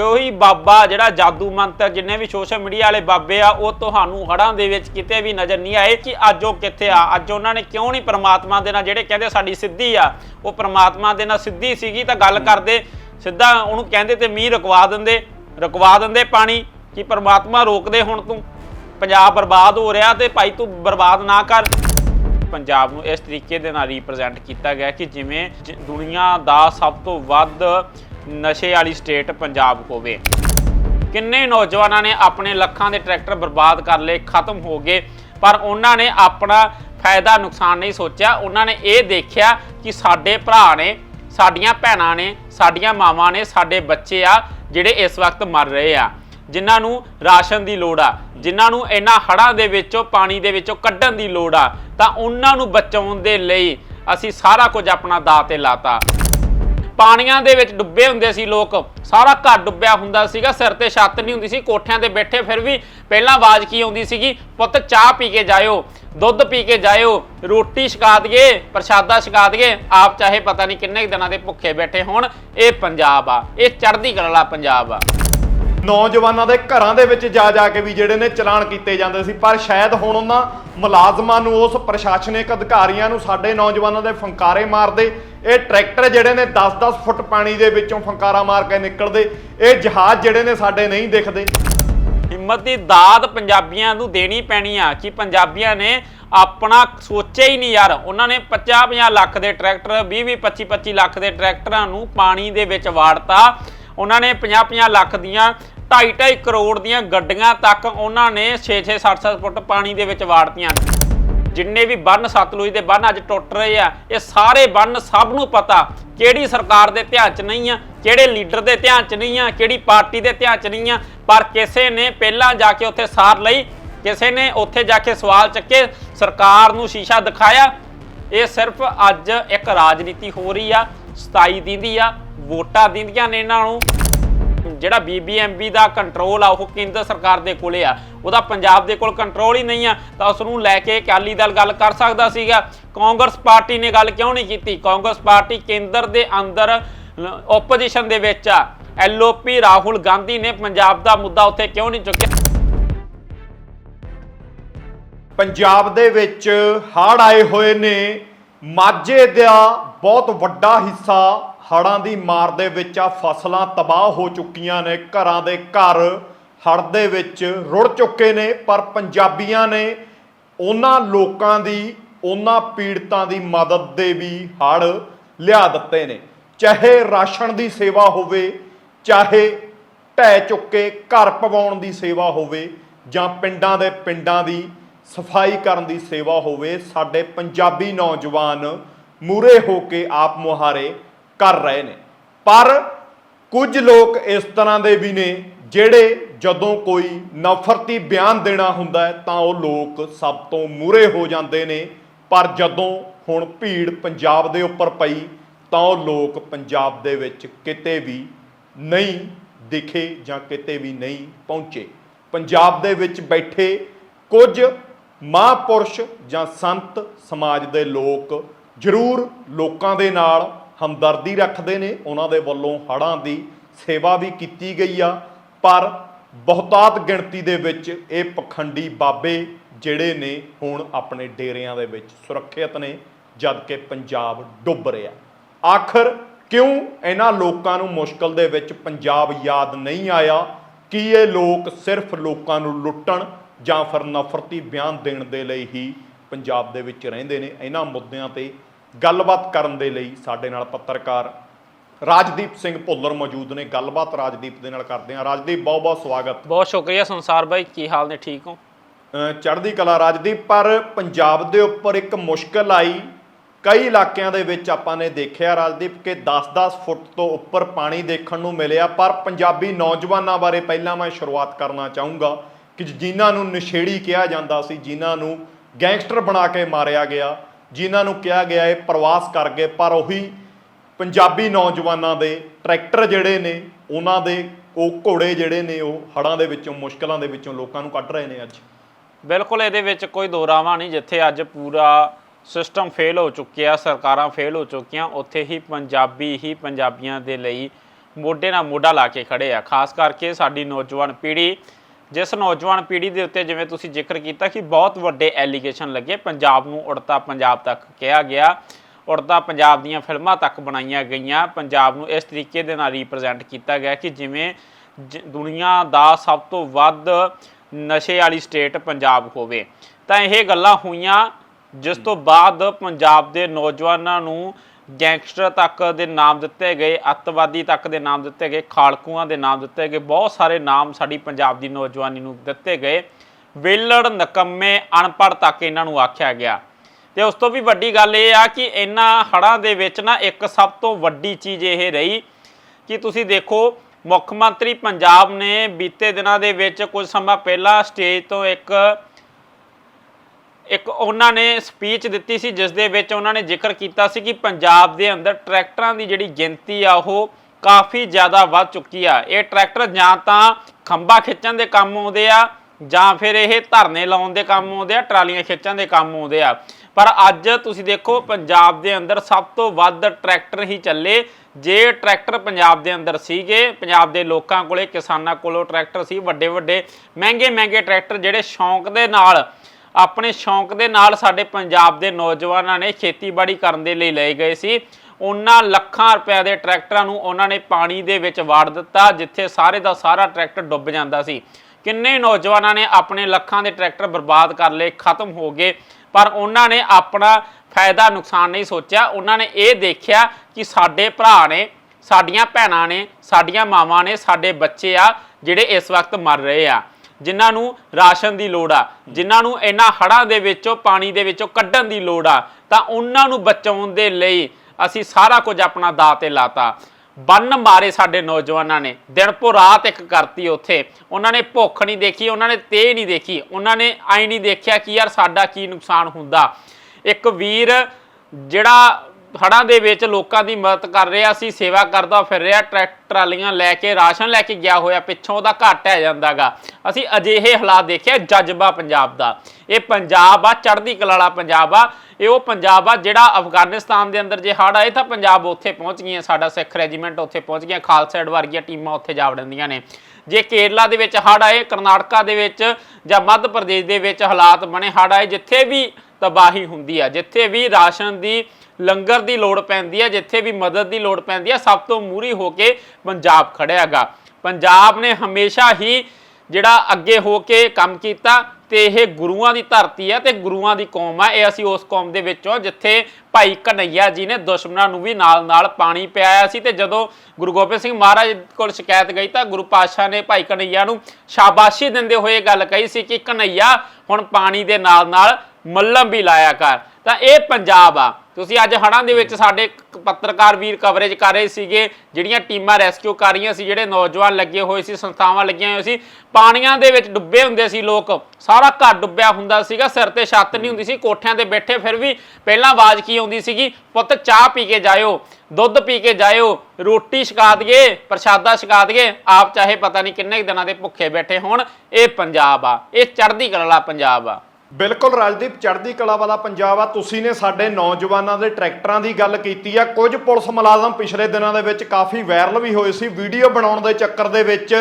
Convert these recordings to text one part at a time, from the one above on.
ਕੋਈ ਬਾਬਾ ਜਿਹੜਾ ਜਾਦੂ ਮੰਤਰ ਜਿੰਨੇ ਵੀ ਸੋਸ਼ਲ ਮੀਡੀਆ ਵਾਲੇ ਬਾਬੇ ਆ, ਉਹ ਤੁਹਾਨੂੰ ਹੜਾਂ ਦੇ ਵਿੱਚ ਕਿਤੇ ਵੀ ਨਜ਼ਰ ਨਹੀਂ ਆਏ ਕਿ ਅੱਜ ਉਹ ਕਿੱਥੇ ਆ। ਅੱਜ ਉਹਨਾਂ ਨੇ ਕਿਉਂ ਨਹੀਂ ਪ੍ਰਮਾਤਮਾ ਦੇ ਨਾਲ ਜਿਹੜੇ ਕਹਿੰਦੇ ਸਾਡੀ ਸਿੱਧੀ ਆ, ਉਹ ਪ੍ਰਮਾਤਮਾ ਦੇ ਨਾਲ ਸਿੱਧੀ ਸੀਗੀ ਤਾਂ ਗੱਲ ਕਰਦੇ। ਸਿੱਧਾ ਉਹਨੂੰ ਕਹਿੰਦੇ ਤੇ ਮੀਂਹ ਰੁਕਵਾ ਦਿੰਦੇ ਰੁਕਵਾ ਦਿੰਦੇ ਪਾਣੀ ਕਿ ਪ੍ਰਮਾਤਮਾ ਰੋਕਦੇ ਹੁਣ ਤੂੰ। ਪੰਜਾਬ ਬਰਬਾਦ ਹੋ ਰਿਹਾ ਤੇ ਭਾਈ ਤੂੰ ਬਰਬਾਦ ਨਾ ਕਰ। ਪੰਜਾਬ ਨੂੰ ਇਸ ਤਰੀਕੇ ਦੇ ਨਾਲ ਰਿਪਰੈਜ਼ੈਂਟ ਕੀਤਾ ਗਿਆ ਕਿ ਜਿਵੇਂ ਦੁਨੀਆ ਦਾ ਸਭ ਤੋਂ ਵੱਧ ਨਸ਼ੇ ਵਾਲੀ ਸਟੇਟ ਪੰਜਾਬ ਹੋਵੇ। ਕਿੰਨੇ ਨੌਜਵਾਨਾਂ ਨੇ ਆਪਣੇ ਲੱਖਾਂ ਦੇ ਟਰੈਕਟਰ ਬਰਬਾਦ ਕਰ ਲਏ, ਖਤਮ ਹੋ ਗਏ, ਪਰ ਉਹਨਾਂ ਨੇ ਆਪਣਾ ਫਾਇਦਾ ਨੁਕਸਾਨ ਨਹੀਂ ਸੋਚਿਆ। ਉਹਨਾਂ ਨੇ ਇਹ ਦੇਖਿਆ ਕਿ ਸਾਡੇ ਭਰਾ ਨੇ, ਸਾਡੀਆਂ ਭੈਣਾਂ ਨੇ, ਸਾਡੀਆਂ ਮਾਵਾਂ ਨੇ, ਸਾਡੇ ਬੱਚੇ ਆ, ਜਿਹੜੇ ਇਸ ਵਕਤ ਮਰ ਰਹੇ ਆ, ਜਿਨ੍ਹਾਂ ਨੂੰ ਰਾਸ਼ਨ ਦੀ ਲੋੜ ਆ, ਜਿਨ੍ਹਾਂ ਨੂੰ ਇਹਨਾਂ ਹੜ੍ਹਾਂ ਦੇ ਵਿੱਚੋਂ, ਪਾਣੀ ਦੇ ਵਿੱਚੋਂ ਕੱਢਣ ਦੀ ਲੋੜ ਆ, ਤਾਂ ਉਹਨਾਂ ਨੂੰ ਬਚਾਉਣ ਦੇ ਲਈ ਅਸੀਂ ਸਾਰਾ ਕੁਝ ਆਪਣਾ ਦਾਅ ਤੇ ਲਾਤਾ। ਪਾਣੀਆਂ ਦੇ ਵਿੱਚ ਡੁੱਬੇ ਹੁੰਦੇ ਸੀ ਲੋਕ। ਸਾਰਾ ਘਰ ਡੁੱਬਿਆ ਹੁੰਦਾ ਸੀਗਾ, ਸਿਰ ਤੇ ਛੱਤ ਨਹੀਂ ਹੁੰਦੀ ਸੀ, ਕੋਠਿਆਂ ਤੇ ਬੈਠੇ ਫਿਰ ਵੀ ਪਹਿਲਾਂ ਆਵਾਜ਼ ਕੀ ਆਉਂਦੀ ਸੀਗੀ? ਪੁੱਤ ਚਾਹ ਪੀ ਕੇ ਜਾਇਓ, ਦੁੱਧ ਪੀ ਕੇ ਜਾਇਓ, ਰੋਟੀ ਛਕਾ ਦਈਏ, ਪ੍ਰਸ਼ਾਦਾ ਛਕਾ ਦਈਏ, ਆਪ ਚਾਹੇ ਪਤਾ ਨਹੀਂ ਕਿੰਨੇ ਕੁ ਦਿਨਾਂ ਦੇ ਭੁੱਖੇ ਬੈਠੇ ਹੋਣ, ਇਹ ਪੰਜਾਬ ਆ, ਇਹ ਚੜ੍ਹਦੀ ਕਲਾ ਪੰਜਾਬ ਆ। ਨੌਜਵਾਨਾਂ ਦੇ ਘਰਾਂ ਦੇ ਵਿੱਚ ਜਾ ਜਾ ਕੇ ਵੀ ਜਿਹੜੇ ਨੇ ਚਲਾਨ ਕੀਤੇ ਜਾਂਦੇ ਸੀ। ਪਰ ਸ਼ਾਇਦ ਹੁਣ ਉਹਨਾਂ ਮੁਲਾਜ਼ਮਾਂ ਨੂੰ, ਉਸ ਪ੍ਰਸ਼ਾਸਨਿਕ ਅਧਿਕਾਰੀਆਂ ਨੂੰ ਸਾਡੇ ਨੌਜਵਾਨਾਂ ਦੇ ਫੰਕਾਰੇ ਮਾਰਦੇ, ਇਹ ਟਰੈਕਟਰ ਜਿਹੜੇ ਨੇ 10-10 ਫੁੱਟ ਪਾਣੀ ਦੇ ਵਿੱਚੋਂ ਫੰਕਾਰਾ ਮਾਰ ਕੇ ਨਿਕਲਦੇ, ਇਹ ਜਹਾਜ਼ ਜਿਹੜੇ ਨੇ ਸਾਡੇ ਨਹੀਂ ਦਿਖਦੇ। ਹਿੰਮਤ ਦੀ ਦਾਦ ਪੰਜਾਬੀਆਂ ਨੂੰ ਦੇਣੀ ਪੈਣੀ ਆ, ਕਿ ਪੰਜਾਬੀਆਂ ਨੇ ਆਪਣਾ ਸੋਚਿਆ ਹੀ ਨਹੀਂ ਯਾਰ। ਉਹਨਾਂ ਨੇ 50-50 ਲੱਖ ਦੇ ਟਰੈਕਟਰ 20-20 25-25 ਲੱਖ ਦੇ ਟਰੈਕਟਰਾਂ ਨੂੰ ਪਾਣੀ ਦੇ ਵਿੱਚ ਵਾੜਤਾ। ਉਹਨਾਂ ਨੇ 50-50 ਲੱਖ ਦੀਆਂ 2.5 ਕਰੋੜ ਦੀਆਂ ਗੱਡੀਆਂ ਤੱਕ ਉਹਨਾਂ ਨੇ 6-6 7-7 ਫੁੱਟ ਪਾਣੀ ਦੇ ਵਿੱਚ ਵਾੜਤੀਆਂ। ਜਿੰਨੇ ਵੀ ਬੰਨ ਸਤਲੁਜ ਦੇ ਬੰਨ ਅੱਜ ਟੁੱਟ ਰਹੇ ਆ, ਇਹ ਸਾਰੇ ਬੰਨ ਸਭ ਨੂੰ ਪਤਾ ਕਿਹੜੀ ਸਰਕਾਰ ਦੇ ਧਿਆਨ 'ਚ ਨਹੀਂ ਆ, ਕਿਹੜੇ ਲੀਡਰ ਦੇ ਧਿਆਨ 'ਚ ਨਹੀਂ ਆ, ਕਿਹੜੀ ਪਾਰਟੀ ਦੇ ਧਿਆਨ 'ਚ ਨਹੀਂ ਆ, ਪਰ ਕਿਸੇ ਨੇ ਪਹਿਲਾਂ ਜਾ ਕੇ ਉੱਥੇ ਸਾਰ ਲਈ, ਕਿਸੇ ਨੇ ਉੱਥੇ ਜਾ ਕੇ ਸਵਾਲ ਚੱਕੇ, ਸਰਕਾਰ ਨੂੰ ਸ਼ੀਸ਼ਾ ਦਿਖਾਇਆ। ਇਹ ਸਿਰਫ ਅੱਜ ਇੱਕ ਰਾਜਨੀਤੀ ਹੋ ਰਹੀ ਆ 27 ਦਿਨ ਦੀ ਆ ਵੋਟਾਂ ਦਿੰਦੀਆਂ ਨੇ ਇਹਨਾਂ ਨੂੰ। ਜਿਹੜਾ ਬੀਬੀਐਮਬੀ ਦਾ ਕੰਟਰੋਲ ਆ, ਉਹ ਕੇਂਦਰ ਸਰਕਾਰ ਦੇ ਕੋਲੇ ਆ। ਉਹਦਾ ਪੰਜਾਬ ਦੇ ਕੋਲ ਕੰਟਰੋਲ ਹੀ ਨਹੀਂ ਆ, ਤਾਂ ਉਸ ਨੂੰ ਲੈ ਕੇ ਅਕਾਲੀ ਦਲ ਗੱਲ ਕਰ ਸਕਦਾ ਸੀਗਾ। ਕਾਂਗਰਸ ਪਾਰਟੀ ਨੇ ਗੱਲ ਕਿਉਂ ਨਹੀਂ ਕੀਤੀ? ਕਾਂਗਰਸ ਪਾਰਟੀ ਕੇਂਦਰ ਦੇ ਅੰਦਰ ਆਪੋਜੀਸ਼ਨ ਦੇ ਵਿੱਚ ਆ। ਐਲਓਪੀ ਰਾਹੁਲ ਗਾਂਧੀ ਨੇ ਪੰਜਾਬ ਦਾ ਮੁੱਦਾ ਉੱਥੇ ਕਿਉਂ ਨਹੀਂ ਚੁੱਕਿਆ? ਪੰਜਾਬ ਦੇ ਵਿੱਚ ਹੜ੍ਹ ਆਏ ਹੋਏ ਨੇ। ਮਾਝੇ ਦਾ ਬਹੁਤ ਵੱਡਾ ਹਿੱਸਾ ਹੜ੍ਹਾਂ ਦੀ ਮਾਰ ਦੇ ਵਿੱਚ ਆ ਫਸਲਾਂ ਤਬਾਹ ਹੋ ਚੁੱਕੀਆਂ ਨੇ, ਘਰਾਂ ਦੇ ਘਰ ਹੜ੍ਹ ਦੇ ਵਿੱਚ ਰੁੜ ਚੁੱਕੇ ਨੇ, ਪਰ ਪੰਜਾਬੀਆਂ ਨੇ ਉਹਨਾਂ ਲੋਕਾਂ ਦੀ, ਉਹਨਾਂ ਪੀੜਤਾਂ ਦੀ ਮਦਦ ਦੇ ਵੀ ਹੜ ਲਿਆ ਦਿੱਤੇ ਨੇ। ਚਾਹੇ ਰਾਸ਼ਨ ਦੀ ਸੇਵਾ ਹੋਵੇ, ਚਾਹੇ ਢਹਿ ਚੁੱਕੇ ਘਰ ਪਵਾਉਣ ਦੀ ਸੇਵਾ ਹੋਵੇ, ਜਾਂ ਪਿੰਡਾਂ ਦੇ ਪਿੰਡਾਂ ਦੀ ਸਫ਼ਾਈ ਕਰਨ ਦੀ ਸੇਵਾ ਹੋਵੇ, ਸਾਡੇ ਪੰਜਾਬੀ ਨੌਜਵਾਨ ਮੂਰੇ ਹੋ ਕੇ ਆਪ ਮੁਹਾਰੇ ਕਰ ਰਹੇ ਨੇ। ਪਰ ਕੁਝ ਲੋਕ ਇਸ ਤਰ੍ਹਾਂ ਦੇ ਵੀ ਨੇ ਜਿਹੜੇ ਜਦੋਂ ਕੋਈ ਨਫ਼ਰਤੀ ਬਿਆਨ ਦੇਣਾ ਹੁੰਦਾ ਹੈ ਤਾਂ ਉਹ ਲੋਕ ਸਭ ਤੋਂ ਮੂਰੇ ਹੋ ਜਾਂਦੇ ਨੇ। ਪਰ ਜਦੋਂ ਹੁਣ ਭੀੜ ਪੰਜਾਬ ਦੇ ਉੱਪਰ ਪਈ ਤਾਂ ਉਹ ਲੋਕ ਪੰਜਾਬ ਦੇ ਵਿੱਚ ਕਿਤੇ ਵੀ ਨਹੀਂ ਦਿਖੇ ਜਾਂ ਕਿਤੇ ਵੀ ਨਹੀਂ ਪਹੁੰਚੇ। ਪੰਜਾਬ ਦੇ ਵਿੱਚ ਬੈਠੇ ਕੁਝ ਮਹਾਂਪੁਰਸ਼ ਜਾਂ ਸੰਤ ਸਮਾਜ ਦੇ ਲੋਕ ਜ਼ਰੂਰ ਲੋਕਾਂ ਦੇ ਨਾਲ ਹਮਦਰਦੀ ਰੱਖਦੇ ਨੇ, ਉਹਨਾਂ ਦੇ ਵੱਲੋਂ ਹੜ੍ਹਾਂ ਦੀ ਸੇਵਾ ਵੀ ਕੀਤੀ ਗਈ ਆ, ਪਰ ਬਹੁਤਾਤ ਗਿਣਤੀ ਦੇ ਵਿੱਚ ਇਹ ਪਖੰਡੀ ਬਾਬੇ ਜਿਹੜੇ ਨੇ, ਹੁਣ ਆਪਣੇ ਡੇਰਿਆਂ ਦੇ ਵਿੱਚ ਸੁਰੱਖਿਅਤ ਨੇ ਜਦ ਕਿ ਪੰਜਾਬ ਡੁੱਬ ਰਿਹਾ। ਆਖਰ ਕਿਉਂ ਇਹਨਾਂ ਲੋਕਾਂ ਨੂੰ ਮੁਸ਼ਕਲ ਦੇ ਵਿੱਚ ਪੰਜਾਬ ਯਾਦ ਨਹੀਂ ਆਇਆ? ਕਿ ਇਹ ਲੋਕ ਸਿਰਫ ਲੋਕਾਂ ਨੂੰ ਲੁੱਟਣ ਜਾਂ ਫਿਰ ਨਫ਼ਰਤੀ ਬਿਆਨ ਦੇਣ ਦੇ ਲਈ ਹੀ ਪੰਜਾਬ ਦੇ ਵਿੱਚ ਰਹਿੰਦੇ ਨੇ? ਇਹਨਾਂ ਮੁੱਦਿਆਂ ਤੇ ਗੱਲਬਾਤ ਕਰਨ ਦੇ ਲਈ ਸਾਡੇ ਨਾਲ ਪੱਤਰਕਾਰ ਰਾਜਦੀਪ ਸਿੰਘ ਭੁੱਲਰ ਮੌਜੂਦ ਨੇ। ਗੱਲਬਾਤ ਰਾਜਦੀਪ ਦੇ ਨਾਲ ਕਰਦੇ ਹਾਂ। ਰਾਜਦੀਪ ਬਹੁਤ ਬਹੁਤ ਸਵਾਗਤ। ਬਹੁਤ ਸ਼ੁਕਰੀਆ ਸੰਸਾਰ ਭਾਈ ਕੀ ਹਾਲ ਨੇ? ਠੀਕ ਹੋ? ਚੜ੍ਹਦੀ ਕਲਾ ਰਾਜਦੀਪ ਪਰ ਪੰਜਾਬ ਦੇ ਉੱਪਰ ਇੱਕ ਮੁਸ਼ਕਲ ਆਈ। ਕਈ ਇਲਾਕਿਆਂ ਦੇ ਵਿੱਚ ਆਪਾਂ ਨੇ ਦੇਖਿਆ ਰਾਜਦੀਪ ਕਿ 10-10 ਫੁੱਟ ਤੋਂ ਉੱਪਰ ਪਾਣੀ ਦੇਖਣ ਨੂੰ ਮਿਲਿਆ। ਪਰ ਪੰਜਾਬੀ ਨੌਜਵਾਨਾਂ ਬਾਰੇ ਪਹਿਲਾਂ ਮੈਂ ਸ਼ੁਰੂਆਤ ਕਰਨਾ ਚਾਹੂੰਗਾ ਕਿ ਜਿਨ੍ਹਾਂ ਨੂੰ ਨਸ਼ੇੜੀ ਕਿਹਾ ਜਾਂਦਾ ਸੀ ਜਿਨ੍ਹਾਂ ਨੂੰ ਗੈਂਗਸਟਰ ਬਣਾ ਕੇ ਮਾਰਿਆ ਗਿਆ ਜਿਨ੍ਹਾਂ ਨੂੰ ਕਿਹਾ ਗਿਆ ਹੈ ਪ੍ਰਵਾਸ ਕਰ ਗਏ, ਪਰ ਉਹੀ ਪੰਜਾਬੀ ਨੌਜਵਾਨਾਂ ਦੇ ਟਰੈਕਟਰ ਜਿਹੜੇ ਨੇ, ਉਹਨਾਂ ਦੇ ਉਹ ਘੋੜੇ ਜਿਹੜੇ ਨੇ, ਉਹ ਹੜਾਂ ਦੇ ਵਿੱਚੋਂ, ਮੁਸ਼ਕਲਾਂ ਦੇ ਵਿੱਚੋਂ ਲੋਕਾਂ ਨੂੰ ਕੱਢ ਰਹੇ ਨੇ ਅੱਜ। ਬਿਲਕੁਲ, ਇਹਦੇ ਵਿੱਚ ਕੋਈ ਦੋਰਾਵਾ ਨਹੀਂ, ਜਿੱਥੇ ਅੱਜ ਪੂਰਾ ਸਿਸਟਮ ਫੇਲ ਹੋ ਚੁੱਕਿਆ, ਸਰਕਾਰਾਂ ਫੇਲ ਹੋ ਚੁੱਕੀਆਂ, ਉੱਥੇ ਹੀ ਪੰਜਾਬੀ ਹੀ ਪੰਜਾਬੀਆਂ ਦੇ ਲਈ ਮੋਢੇ ਨਾਲ ਮੋਢਾ ਲਾ ਕੇ ਖੜੇ ਆ। ਖਾਸ ਕਰਕੇ ਸਾਡੀ ਨੌਜਵਾਨ ਪੀੜ੍ਹੀ ਜਿਸ ਨੌਜਵਾਨ ਪੀੜ੍ਹੀ ਦੇ ਉੱਤੇ ਜਿਵੇਂ ਤੁਸੀਂ ਜ਼ਿਕਰ ਕੀਤਾ ਕਿ ਬਹੁਤ ਵੱਡੇ ਐਲੀਗੇਸ਼ਨ ਲੱਗੇ, ਪੰਜਾਬ ਨੂੰ ਉੜਤਾ ਪੰਜਾਬ ਤੱਕ ਕਿਹਾ ਗਿਆ। ਉੜਤਾ ਪੰਜਾਬ ਦੀਆਂ ਫਿਲਮਾਂ ਤੱਕ ਬਣਾਈਆਂ ਗਈਆਂ। ਪੰਜਾਬ ਨੂੰ ਇਸ ਤਰੀਕੇ ਦੇ ਨਾਲ ਰਿਪਰੈਜ਼ੈਂਟ ਕੀਤਾ ਗਿਆ ਕਿ ਜਿਵੇਂ ਜ- ਦੁਨੀਆ ਦਾ ਸਭ ਤੋਂ ਵੱਧ ਨਸ਼ੇ ਵਾਲੀ ਸਟੇਟ ਪੰਜਾਬ ਹੋਵੇ। ਤਾਂ ਇਹ ਗੱਲਾਂ ਹੋਈਆਂ, ਜਿਸ ਤੋਂ ਬਾਅਦ ਪੰਜਾਬ ਦੇ ਨੌਜਵਾਨਾਂ ਨੂੰ ਗੈਂਗਸਟਰ ਤੱਕ ਦੇ ਨਾਮ ਦਿੱਤੇ ਗਏ, ਅੱਤਵਾਦੀ ਤੱਕ ਦੇ ਨਾਮ ਦਿੱਤੇ ਗਏ, ਖਾਲਕੂਆਂ ਦੇ ਨਾਮ ਦਿੱਤੇ ਗਏ, ਬਹੁਤ ਸਾਰੇ ਨਾਮ ਸਾਡੀ ਪੰਜਾਬ ਦੀ ਨੌਜਵਾਨੀ ਨੂੰ ਦਿੱਤੇ ਗਏ। ਵਿਲੜ, ਨਕੰਮੇ, ਅਨਪੜ੍ਹ ਤੱਕ ਇਹਨਾਂ ਨੂੰ ਆਖਿਆ ਗਿਆ। ਤੇ ਉਸ ਤੋਂ ਵੀ ਵੱਡੀ ਗੱਲ ਇਹ ਆ ਕਿ ਇਹਨਾਂ ਹੜ੍ਹਾਂ ਦੇ ਵਿੱਚ ਨਾ ਇੱਕ ਸਭ ਤੋਂ ਵੱਡੀ ਚੀਜ਼ ਇਹ ਰਹੀ ਕਿ ਤੁਸੀਂ ਦੇਖੋ, ਮੁੱਖ ਮੰਤਰੀ ਪੰਜਾਬ ਨੇ ਬੀਤੇ ਦਿਨਾਂ ਦੇ ਵਿੱਚ ਕੁਝ ਸਮਾਂ ਪਹਿਲਾਂ ਸਟੇਜ ਤੋਂ ਇੱਕ ਇੱਕ ਉਹਨਾਂ ਨੇ ਸਪੀਚ ਦਿੱਤੀ ਸੀ, ਜਿਸ ਦੇ ਵਿੱਚ ਉਹਨਾਂ ਨੇ ਜ਼ਿਕਰ ਕੀਤਾ ਸੀ ਕਿ ਪੰਜਾਬ ਦੇ ਅੰਦਰ ਟਰੈਕਟਰਾਂ ਦੀ ਜਿਹੜੀ ਗਿਣਤੀ ਆ, ਉਹ ਕਾਫੀ ਜ਼ਿਆਦਾ ਵੱਧ ਚੁੱਕੀ ਆ। ਇਹ ਟਰੈਕਟਰ ਜਾਂ ਤਾਂ ਖੰਭਾ ਖਿੱਚਣ ਦੇ ਕੰਮ ਆਉਂਦੇ ਆ, ਜਾਂ ਫਿਰ ਇਹ ਧਰਨੇ ਲਾਉਣ ਦੇ ਕੰਮ ਆਉਂਦੇ ਆ, ਟਰਾਲੀਆਂ ਖਿੱਚਣ ਦੇ ਕੰਮ ਆਉਂਦੇ ਆ। ਪਰ ਅੱਜ ਤੁਸੀਂ ਦੇਖੋ, ਪੰਜਾਬ ਦੇ ਅੰਦਰ ਸਭ ਤੋਂ ਵੱਧ ਟਰੈਕਟਰ ਹੀ ਚੱਲੇ। ਜੇ ਟਰੈਕਟਰ ਪੰਜਾਬ ਦੇ ਅੰਦਰ ਸੀਗੇ, ਪੰਜਾਬ ਦੇ ਲੋਕਾਂ ਕੋਲੇ, ਕਿਸਾਨਾਂ ਕੋਲੋਂ ਟਰੈਕਟਰ ਸੀ ਵੱਡੇ ਵੱਡੇ ਮਹਿੰਗੇ ਮਹਿੰਗੇ ਟਰੈਕਟਰ ਜਿਹੜੇ ਸ਼ੌਂਕ ਦੇ ਨਾਲ ਆਪਣੇ ਸ਼ੌਂਕ ਦੇ ਨਾਲ ਸਾਡੇ ਪੰਜਾਬ ਦੇ ਨੌਜਵਾਨਾਂ ਨੇ ਖੇਤੀਬਾੜੀ ਕਰਨ ਦੇ ਲਈ ਲਏ ਗਏ ਸੀ। ਉਹਨਾਂ ਲੱਖਾਂ ਰੁਪਏ ਦੇ ਟਰੈਕਟਰਾਂ ਨੂੰ ਉਹਨਾਂ ਨੇ ਪਾਣੀ ਦੇ ਵਿੱਚ ਵਾੜ ਦਿੱਤਾ, ਜਿੱਥੇ ਸਾਰੇ ਦਾ ਸਾਰਾ ਟਰੈਕਟਰ ਡੁੱਬ ਜਾਂਦਾ ਸੀ। ਕਿੰਨੇ ਨੌਜਵਾਨਾਂ ਨੇ ਆਪਣੇ ਲੱਖਾਂ ਦੇ ਟਰੈਕਟਰ ਬਰਬਾਦ ਕਰ ਲਏ, ਖਤਮ ਹੋ ਗਏ, ਪਰ ਉਹਨਾਂ ਨੇ ਆਪਣਾ ਫਾਇਦਾ ਨੁਕਸਾਨ ਨਹੀਂ ਸੋਚਿਆ। ਉਹਨਾਂ ਨੇ ਇਹ ਦੇਖਿਆ ਕਿ ਸਾਡੇ ਭਰਾ ਨੇ, ਸਾਡੀਆਂ ਭੈਣਾਂ ਨੇ, ਸਾਡੀਆਂ ਮਾਵਾਂ ਨੇ, ਸਾਡੇ ਬੱਚੇ ਆ, ਜਿਹੜੇ ਇਸ ਵਕਤ ਮਰ ਰਹੇ ਆ। ਜਿਨ੍ਹਾਂ ਨੂੰ ਰਾਸ਼ਨ ਦੀ ਲੋੜ ਆ, ਜਿਨ੍ਹਾਂ ਨੂੰ ਇਹਨਾਂ ਹੜ੍ਹਾਂ ਦੇ ਵਿੱਚੋਂ, ਪਾਣੀ ਦੇ ਵਿੱਚੋਂ ਕੱਢਣ ਦੀ ਲੋੜ ਆ, ਤਾਂ ਉਹਨਾਂ ਨੂੰ ਬਚਾਉਣ ਦੇ ਲਈ ਅਸੀਂ ਸਾਰਾ ਕੁਝ ਆਪਣਾ ਦਾਅ ਤੇ ਲਾਤਾ। ਬੰਨ ਮਾਰੇ ਸਾਡੇ ਨੌਜਵਾਨਾਂ ਨੇ। ਦਿਨ ਪੋ ਰਾਤ ਇੱਕ ਕਰਤੀ ਉੱਥੇ। ਉਹਨਾਂ ਨੇ ਭੁੱਖ ਨਹੀਂ ਦੇਖੀ, ਉਹਨਾਂ ਨੇ ਤੇ ਨਹੀਂ ਦੇਖੀ। ਉਹਨਾਂ ਨੇ ਆਈ ਨਹੀਂ ਦੇਖਿਆ ਕਿ ਯਾਰ ਸਾਡਾ ਕੀ ਨੁਕਸਾਨ ਹੁੰਦਾ। ਇੱਕ ਵੀਰ ਜਿਹੜਾ ਹੜ੍ਹਾਂ ਦੇ ਵਿੱਚ ਲੋਕਾਂ ਦੀ ਮਦਦ ਕਰ ਰਿਹਾ ਸੀ, ਸੇਵਾ ਕਰਦਾ ਫਿਰ ਰਿਹਾ, ਟਰੈਕ ਟਰਾਲੀਆਂ ਲੈ ਕੇ, ਰਾਸ਼ਨ ਲੈ ਕੇ ਗਿਆ ਹੋਇਆ, ਪਿੱਛੋਂ ਉਹਦਾ ਘੱਟ ਹੈ ਜਾਂਦਾਗਾ। ਅਸੀਂ ਅਜਿਹੇ ਹਾਲਾਤ ਦੇਖਿਆ, ਜਜ਼ਬਾ ਪੰਜਾਬ ਦਾ। ਇਹ ਪੰਜਾਬ ਆ, ਚੜ੍ਹਦੀ ਕਲਾ ਵਾਲਾ ਪੰਜਾਬ ਆ। ਇਹ ਉਹ ਪੰਜਾਬ ਆ ਜਿਹੜਾ ਅਫਗਾਨਿਸਤਾਨ ਦੇ ਅੰਦਰ ਜੇ ਹੜ੍ਹ ਆਏ ਤਾਂ ਪੰਜਾਬ ਉੱਥੇ ਪਹੁੰਚ ਗਈਆਂ, ਸਾਡਾ ਸਿੱਖ ਰੈਜੀਮੈਂਟ ਉੱਥੇ ਪਹੁੰਚ ਗਿਆ, ਖਾਲਸਾ ਏਡ ਵਰਗੀਆਂ ਟੀਮਾਂ ਉੱਥੇ ਜਾ ਵੜਦੀਆਂ ਨੇ। ਜੇ ਕੇਰਲਾ ਦੇ ਵਿੱਚ ਹੜ੍ਹ ਆਏ, ਕਰਨਾਟਕਾ ਦੇ ਵਿੱਚ ਜਾਂ ਮੱਧ ਪ੍ਰਦੇਸ਼ ਦੇ ਵਿੱਚ ਹਾਲਾਤ ਬਣੇ, ਹੜ੍ਹ ਆਏ, ਜਿੱਥੇ ਵੀ ਤਬਾਹੀ ਹੁੰਦੀ ਆ, ਜਿੱਥੇ ਵੀ ਰਾਸ਼ਨ ਦੀ ਲੰਗਰ ਦੀ ਲੋੜ ਪੈਂਦੀ ਹੈ ਜਿੱਥੇ ਵੀ ਮਦਦ ਦੀ ਲੋੜ ਪੈਂਦੀ ਹੈ ਸਭ ਤੋਂ ਮੂਰੀ ਹੋ ਕੇ ਪੰਜਾਬ ਖੜਿਆਗਾ ਪੰਜਾਬ ਨੇ ਹਮੇਸ਼ਾ ਹੀ ਜਿਹੜਾ ਅੱਗੇ ਹੋ ਕੇ ਕੰਮ ਕੀਤਾ ਤੇ ਇਹ ਗੁਰੂਆਂ ਦੀ ਧਰਤੀ ਹੈ ਤੇ ਗੁਰੂਆਂ ਦੀ ਕੌਮ ਹੈ ਇਹ ਅਸੀਂ ਉਸ ਕੌਮ ਦੇ ਵਿੱਚੋਂ ਜਿੱਥੇ ਭਾਈ ਕਨਈਆ ਜੀ ਨੇ ਦੁਸ਼ਮਣਾਂ ਨੂੰ ਵੀ ਨਾਲ ਨਾਲ ਪਾਣੀ ਪਿਆਇਆ ਸੀ ਤੇ ਜਦੋਂ ਗੁਰੂ ਗੋਬਿੰਦ ਸਿੰਘ ਮਹਾਰਾਜ ਕੋਲ ਸ਼ਿਕਾਇਤ ਗਈ ਤਾਂ ਗੁਰੂ ਪਾਤਸ਼ਾਹ ਨੇ ਭਾਈ ਕਨਈਆ ਨੂੰ ਸ਼ਾਬਾਸ਼ੀ ਦਿੰਦੇ ਹੋਏ ਇਹ ਗੱਲ ਕਹੀ ਸੀ ਕਿ ਕਨਈਆ ਹੁਣ ਪਾਣੀ ਦੇ ਨਾਲ ਨਾਲ ਮੱਲਮ ਵੀ ਲਾਇਆ ਕਰ। ਤਾਂ ਇਹ ਪੰਜਾਬ ਆ। ਤੁਸੀਂ ਅੱਜ ਹੜ੍ਹਾਂ ਦੇ ਵਿੱਚ ਸਾਡੇ ਪੱਤਰਕਾਰ ਵੀਰ ਕਵਰੇਜ ਕਰ ਰਹੇ ਸੀਗੇ, ਜਿਹੜੀਆਂ ਟੀਮਾਂ ਰੈਸਕਿਊ ਕਰ ਰਹੀਆਂ ਸੀ, ਜਿਹੜੇ ਨੌਜਵਾਨ ਲੱਗੇ ਹੋਏ ਸੀ, ਸੰਸਥਾਵਾਂ ਲੱਗੀਆਂ ਹੋਈਆਂ ਸੀ, ਪਾਣੀਆਂ ਦੇ ਵਿੱਚ ਡੁੱਬੇ ਹੁੰਦੇ ਸੀ ਲੋਕ, ਸਾਰਾ ਘਰ ਡੁੱਬਿਆ ਹੁੰਦਾ ਸੀਗਾ, ਸਿਰ ਤੇ ਛੱਤ ਨਹੀਂ ਹੁੰਦੀ ਸੀ, ਕੋਠਿਆਂ ਤੇ ਬੈਠੇ ਫਿਰ ਵੀ ਪਹਿਲਾਂ ਆਵਾਜ਼ ਕੀ ਆਉਂਦੀ ਸੀਗੀ? ਪੁੱਤ ਚਾਹ ਪੀ ਕੇ ਜਾਇਓ, ਦੁੱਧ ਪੀ ਕੇ ਜਾਇਓ, ਰੋਟੀ ਛਕਾ ਦਈਏ, ਪ੍ਰਸ਼ਾਦਾ ਛਕਾ ਦਈਏ, ਆਪ ਚਾਹੇ ਪਤਾ ਨਹੀਂ ਕਿੰਨੇ ਕੁ ਦਿਨਾਂ ਦੇ ਭੁੱਖੇ ਬੈਠੇ ਹੋਣ, ਇਹ ਪੰਜਾਬ ਆ, ਇਹ ਚੜ੍ਹਦੀ ਕਲਾ ਪੰਜਾਬ ਆ। ਬਿਲਕੁਲ ਰਾਜਦੀਪ, ਚੜ੍ਹਦੀ ਕਲਾ ਵਾਲਾ ਪੰਜਾਬ ਆ। ਤੁਸੀਂ ਨੇ ਸਾਡੇ ਨੌਜਵਾਨਾਂ ਦੇ ਟਰੈਕਟਰਾਂ ਦੀ ਗੱਲ ਕੀਤੀ ਆ। ਕੁਝ ਪੁਲਿਸ ਮੁਲਾਜ਼ਮ ਪਿਛਲੇ ਦਿਨਾਂ ਦੇ ਵਿੱਚ ਕਾਫੀ ਵਾਇਰਲ ਵੀ ਹੋਏ ਸੀ। ਵੀਡੀਓ ਬਣਾਉਣ ਦੇ ਚੱਕਰ ਦੇ ਵਿੱਚ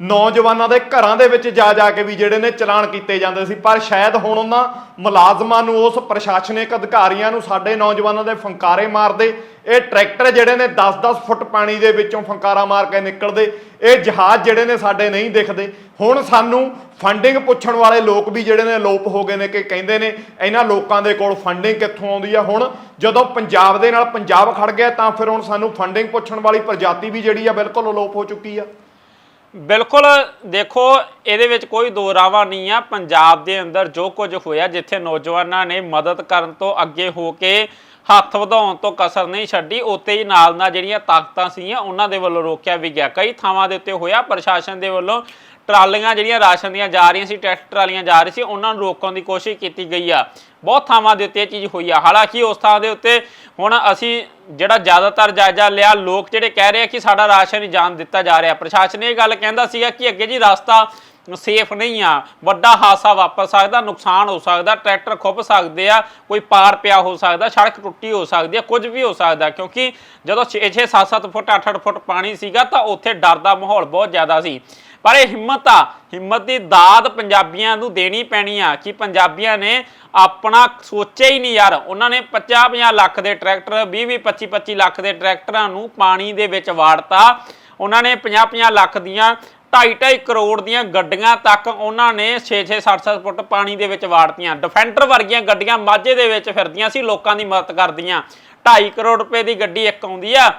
ਨੌਜਵਾਨਾਂ ਦੇ ਘਰਾਂ ਦੇ ਵਿੱਚ ਜਾ ਜਾ ਕੇ ਵੀ ਜਿਹੜੇ ਨੇ ਚਲਾਨ ਕੀਤੇ ਜਾਂਦੇ ਸੀ। ਪਰ ਸ਼ਾਇਦ ਹੁਣ ਉਹਨਾਂ ਮੁਲਾਜ਼ਮਾਂ ਨੂੰ, ਉਸ ਪ੍ਰਸ਼ਾਸਨਿਕ ਅਧਿਕਾਰੀਆਂ ਨੂੰ ਸਾਡੇ ਨੌਜਵਾਨਾਂ ਦੇ ਫੰਕਾਰੇ ਮਾਰਦੇ। ਇਹ ਟਰੈਕਟਰ ਜਿਹੜੇ ਨੇ 10-10 ਫੁੱਟ ਪਾਣੀ ਦੇ ਵਿੱਚੋਂ ਫੰਕਾਰਾ ਮਾਰ ਕੇ ਨਿਕਲਦੇ। ਇਹ ਜਹਾਜ਼ ਜਿਹੜੇ ਨੇ ਸਾਡੇ ਨਹੀਂ ਦਿਖਦੇ। ਹੁਣ ਸਾਨੂੰ ਫੰਡਿੰਗ ਪੁੱਛਣ ਵਾਲੇ ਲੋਕ ਵੀ ਜਿਹੜੇ ਨੇ ਅਲੋਪ ਹੋ ਗਏ ਨੇ ਕਿ ਕਹਿੰਦੇ ਨੇ, ਇਹਨਾਂ ਲੋਕਾਂ ਦੇ ਕੋਲ ਫੰਡਿੰਗ ਕਿੱਥੋਂ ਆਉਂਦੀ ਆ? ਹੁਣ ਜਦੋਂ ਪੰਜਾਬ ਦੇ ਨਾਲ ਪੰਜਾਬ ਖੜ ਗਿਆ ਤਾਂ ਫਿਰ ਹੁਣ ਸਾਨੂੰ ਫੰਡਿੰਗ ਪੁੱਛਣ ਵਾਲੀ ਪ੍ਰਜਾਤੀ ਵੀ ਜਿਹੜੀ ਆ ਬਿਲਕੁਲ ਅਲੋਪ ਹੋ ਚੁੱਕੀ ਆ। ਬਿਲਕੁਲ, ਦੇਖੋ, ਇਹਦੇ ਵਿੱਚ ਕੋਈ ਦੋ ਰਾਵਾਂ ਨਹੀਂ ਆ। ਪੰਜਾਬ ਦੇ ਅੰਦਰ ਜੋ ਕੁਝ ਹੋਇਆ, ਜਿੱਥੇ ਨੌਜਵਾਨਾਂ ਨੇ ਮਦਦ ਕਰਨ ਤੋਂ ਅੱਗੇ ਹੋ ਕੇ ਹੱਥ ਵਧਾਉਣ ਤੋਂ ਕਸਰ ਨਹੀਂ ਛੱਡੀ ਉੱਤੇ ਹੀ ਨਾਲ ਨਾਲ ਜਿਹੜੀਆਂ ਤਾਕਤਾਂ ਸੀਗੀਆਂ, ਉਹਨਾਂ ਦੇ ਵੱਲੋਂ ਰੋਕਿਆ ਵੀ ਗਿਆ। ਕਈ ਥਾਵਾਂ ਦੇ ਉੱਤੇ ਹੋਇਆ, ਪ੍ਰਸ਼ਾਸਨ ਦੇ ਵੱਲੋਂ ਟਰਾਲੀਆਂ ਜਿਹੜੀਆਂ ਰਾਸ਼ਨ ਦੀਆਂ ਜਾ ਰਹੀਆਂ ਸੀ, ਟਰੈਕਟਰ ਟਰਾਲੀਆਂ ਜਾ ਰਹੀ ਸੀ, ਉਹਨਾਂ ਨੂੰ ਰੋਕਣ ਦੀ ਕੋਸ਼ਿਸ਼ ਕੀਤੀ ਗਈ ਆ। ਬਹੁਤ ਥਾਵਾਂ ਦੇ ਉੱਤੇ ਇਹ ਚੀਜ਼ ਹੋਈ ਆ। ਹਾਲਾਂਕਿ ਉਸ ਥਾਂ ਦੇ ਉੱਤੇ ਹੁਣ ਅਸੀਂ ਜਿਹੜਾ ਜ਼ਿਆਦਾਤਰ ਜਾਇਜ਼ਾ ਲਿਆ, ਲੋਕ ਜਿਹੜੇ ਕਹਿ ਰਹੇ ਆ ਕਿ ਸਾਡਾ ਰਾਸ਼ਨ ਹੀ ਜਾਣ ਦਿੱਤਾ ਜਾ ਰਿਹਾ। ਪ੍ਰਸ਼ਾਸਨ ਇਹ ਗੱਲ ਕਹਿੰਦਾ ਸੀਗਾ ਕਿ ਅੱਗੇ ਜੀ ਰਸਤਾ ਸੇਫ ਨਹੀਂ ਆ। ਵੱਡਾ ਹਾਦਸਾ ਵਾਪਰ ਸਕਦਾ, ਨੁਕਸਾਨ ਹੋ ਸਕਦਾ, ਟਰੈਕਟਰ ਖੁੱਪ ਸਕਦੇ ਆ, ਕੋਈ ਪਾਰ ਪਿਆ ਹੋ ਸਕਦਾ, ਸੜਕ ਟੁੱਟੀ ਹੋ ਸਕਦੀ ਆ, ਕੁਝ ਵੀ ਹੋ ਸਕਦਾ, ਕਿਉਂਕਿ ਜਦੋਂ 6-6 7-7 ਫੁੱਟ 8-8 ਫੁੱਟ ਪਾਣੀ ਸੀਗਾ ਤਾਂ ਉੱਥੇ ਡਰ ਦਾ ਮਾਹੌਲ ਬਹੁਤ ਜ਼ਿਆਦਾ ਸੀ। ਪਰ ਇਹ ਹਿੰਮਤ ਆ, ਹਿੰਮਤ ਦੀ ਦਾਦ ਪੰਜਾਬੀਆਂ ਨੂੰ ਦੇਣੀ ਪੈਣੀ ਆ ਕਿ ਪੰਜਾਬੀਆਂ ਨੇ ਆਪਣਾ ਸੋਚਿਆ ਹੀ ਨਹੀਂ ਯਾਰ। ਉਹਨਾਂ ਨੇ 50-50 ਲੱਖ ਦੇ ਟਰੈਕਟਰ 20-20 25-25 ਲੱਖ ਦੇ ਟਰੈਕਟਰਾਂ ਨੂੰ ਪਾਣੀ ਦੇ ਵਿੱਚ ਵਾੜਤਾ। ਉਹਨਾਂ ਨੇ 50-50 ਲੱਖ ਦੀਆਂ 2.5 ਕਰੋੜ ਦੀਆਂ ਗੱਡੀਆਂ ਤੱਕ ਉਹਨਾਂ ਨੇ 6-6 7-7 ਫੁੱਟ ਪਾਣੀ ਦੇ ਵਿੱਚ ਵਾੜਤੀਆਂ। ਡਿਫੈਂਡਰ ਵਰਗੀਆਂ ਗੱਡੀਆਂ ਮਾਝੇ ਦੇ ਵਿੱਚ ਫਿਰਦੀਆਂ ਸੀ, ਲੋਕਾਂ ਦੀ ਮਦਦ ਕਰਦੀਆਂ। 2.5 ਕਰੋੜ ਰੁਪਏ ਦੀ ਗੱਡੀ ਇੱਕ ਆਉਂਦੀ ਆ।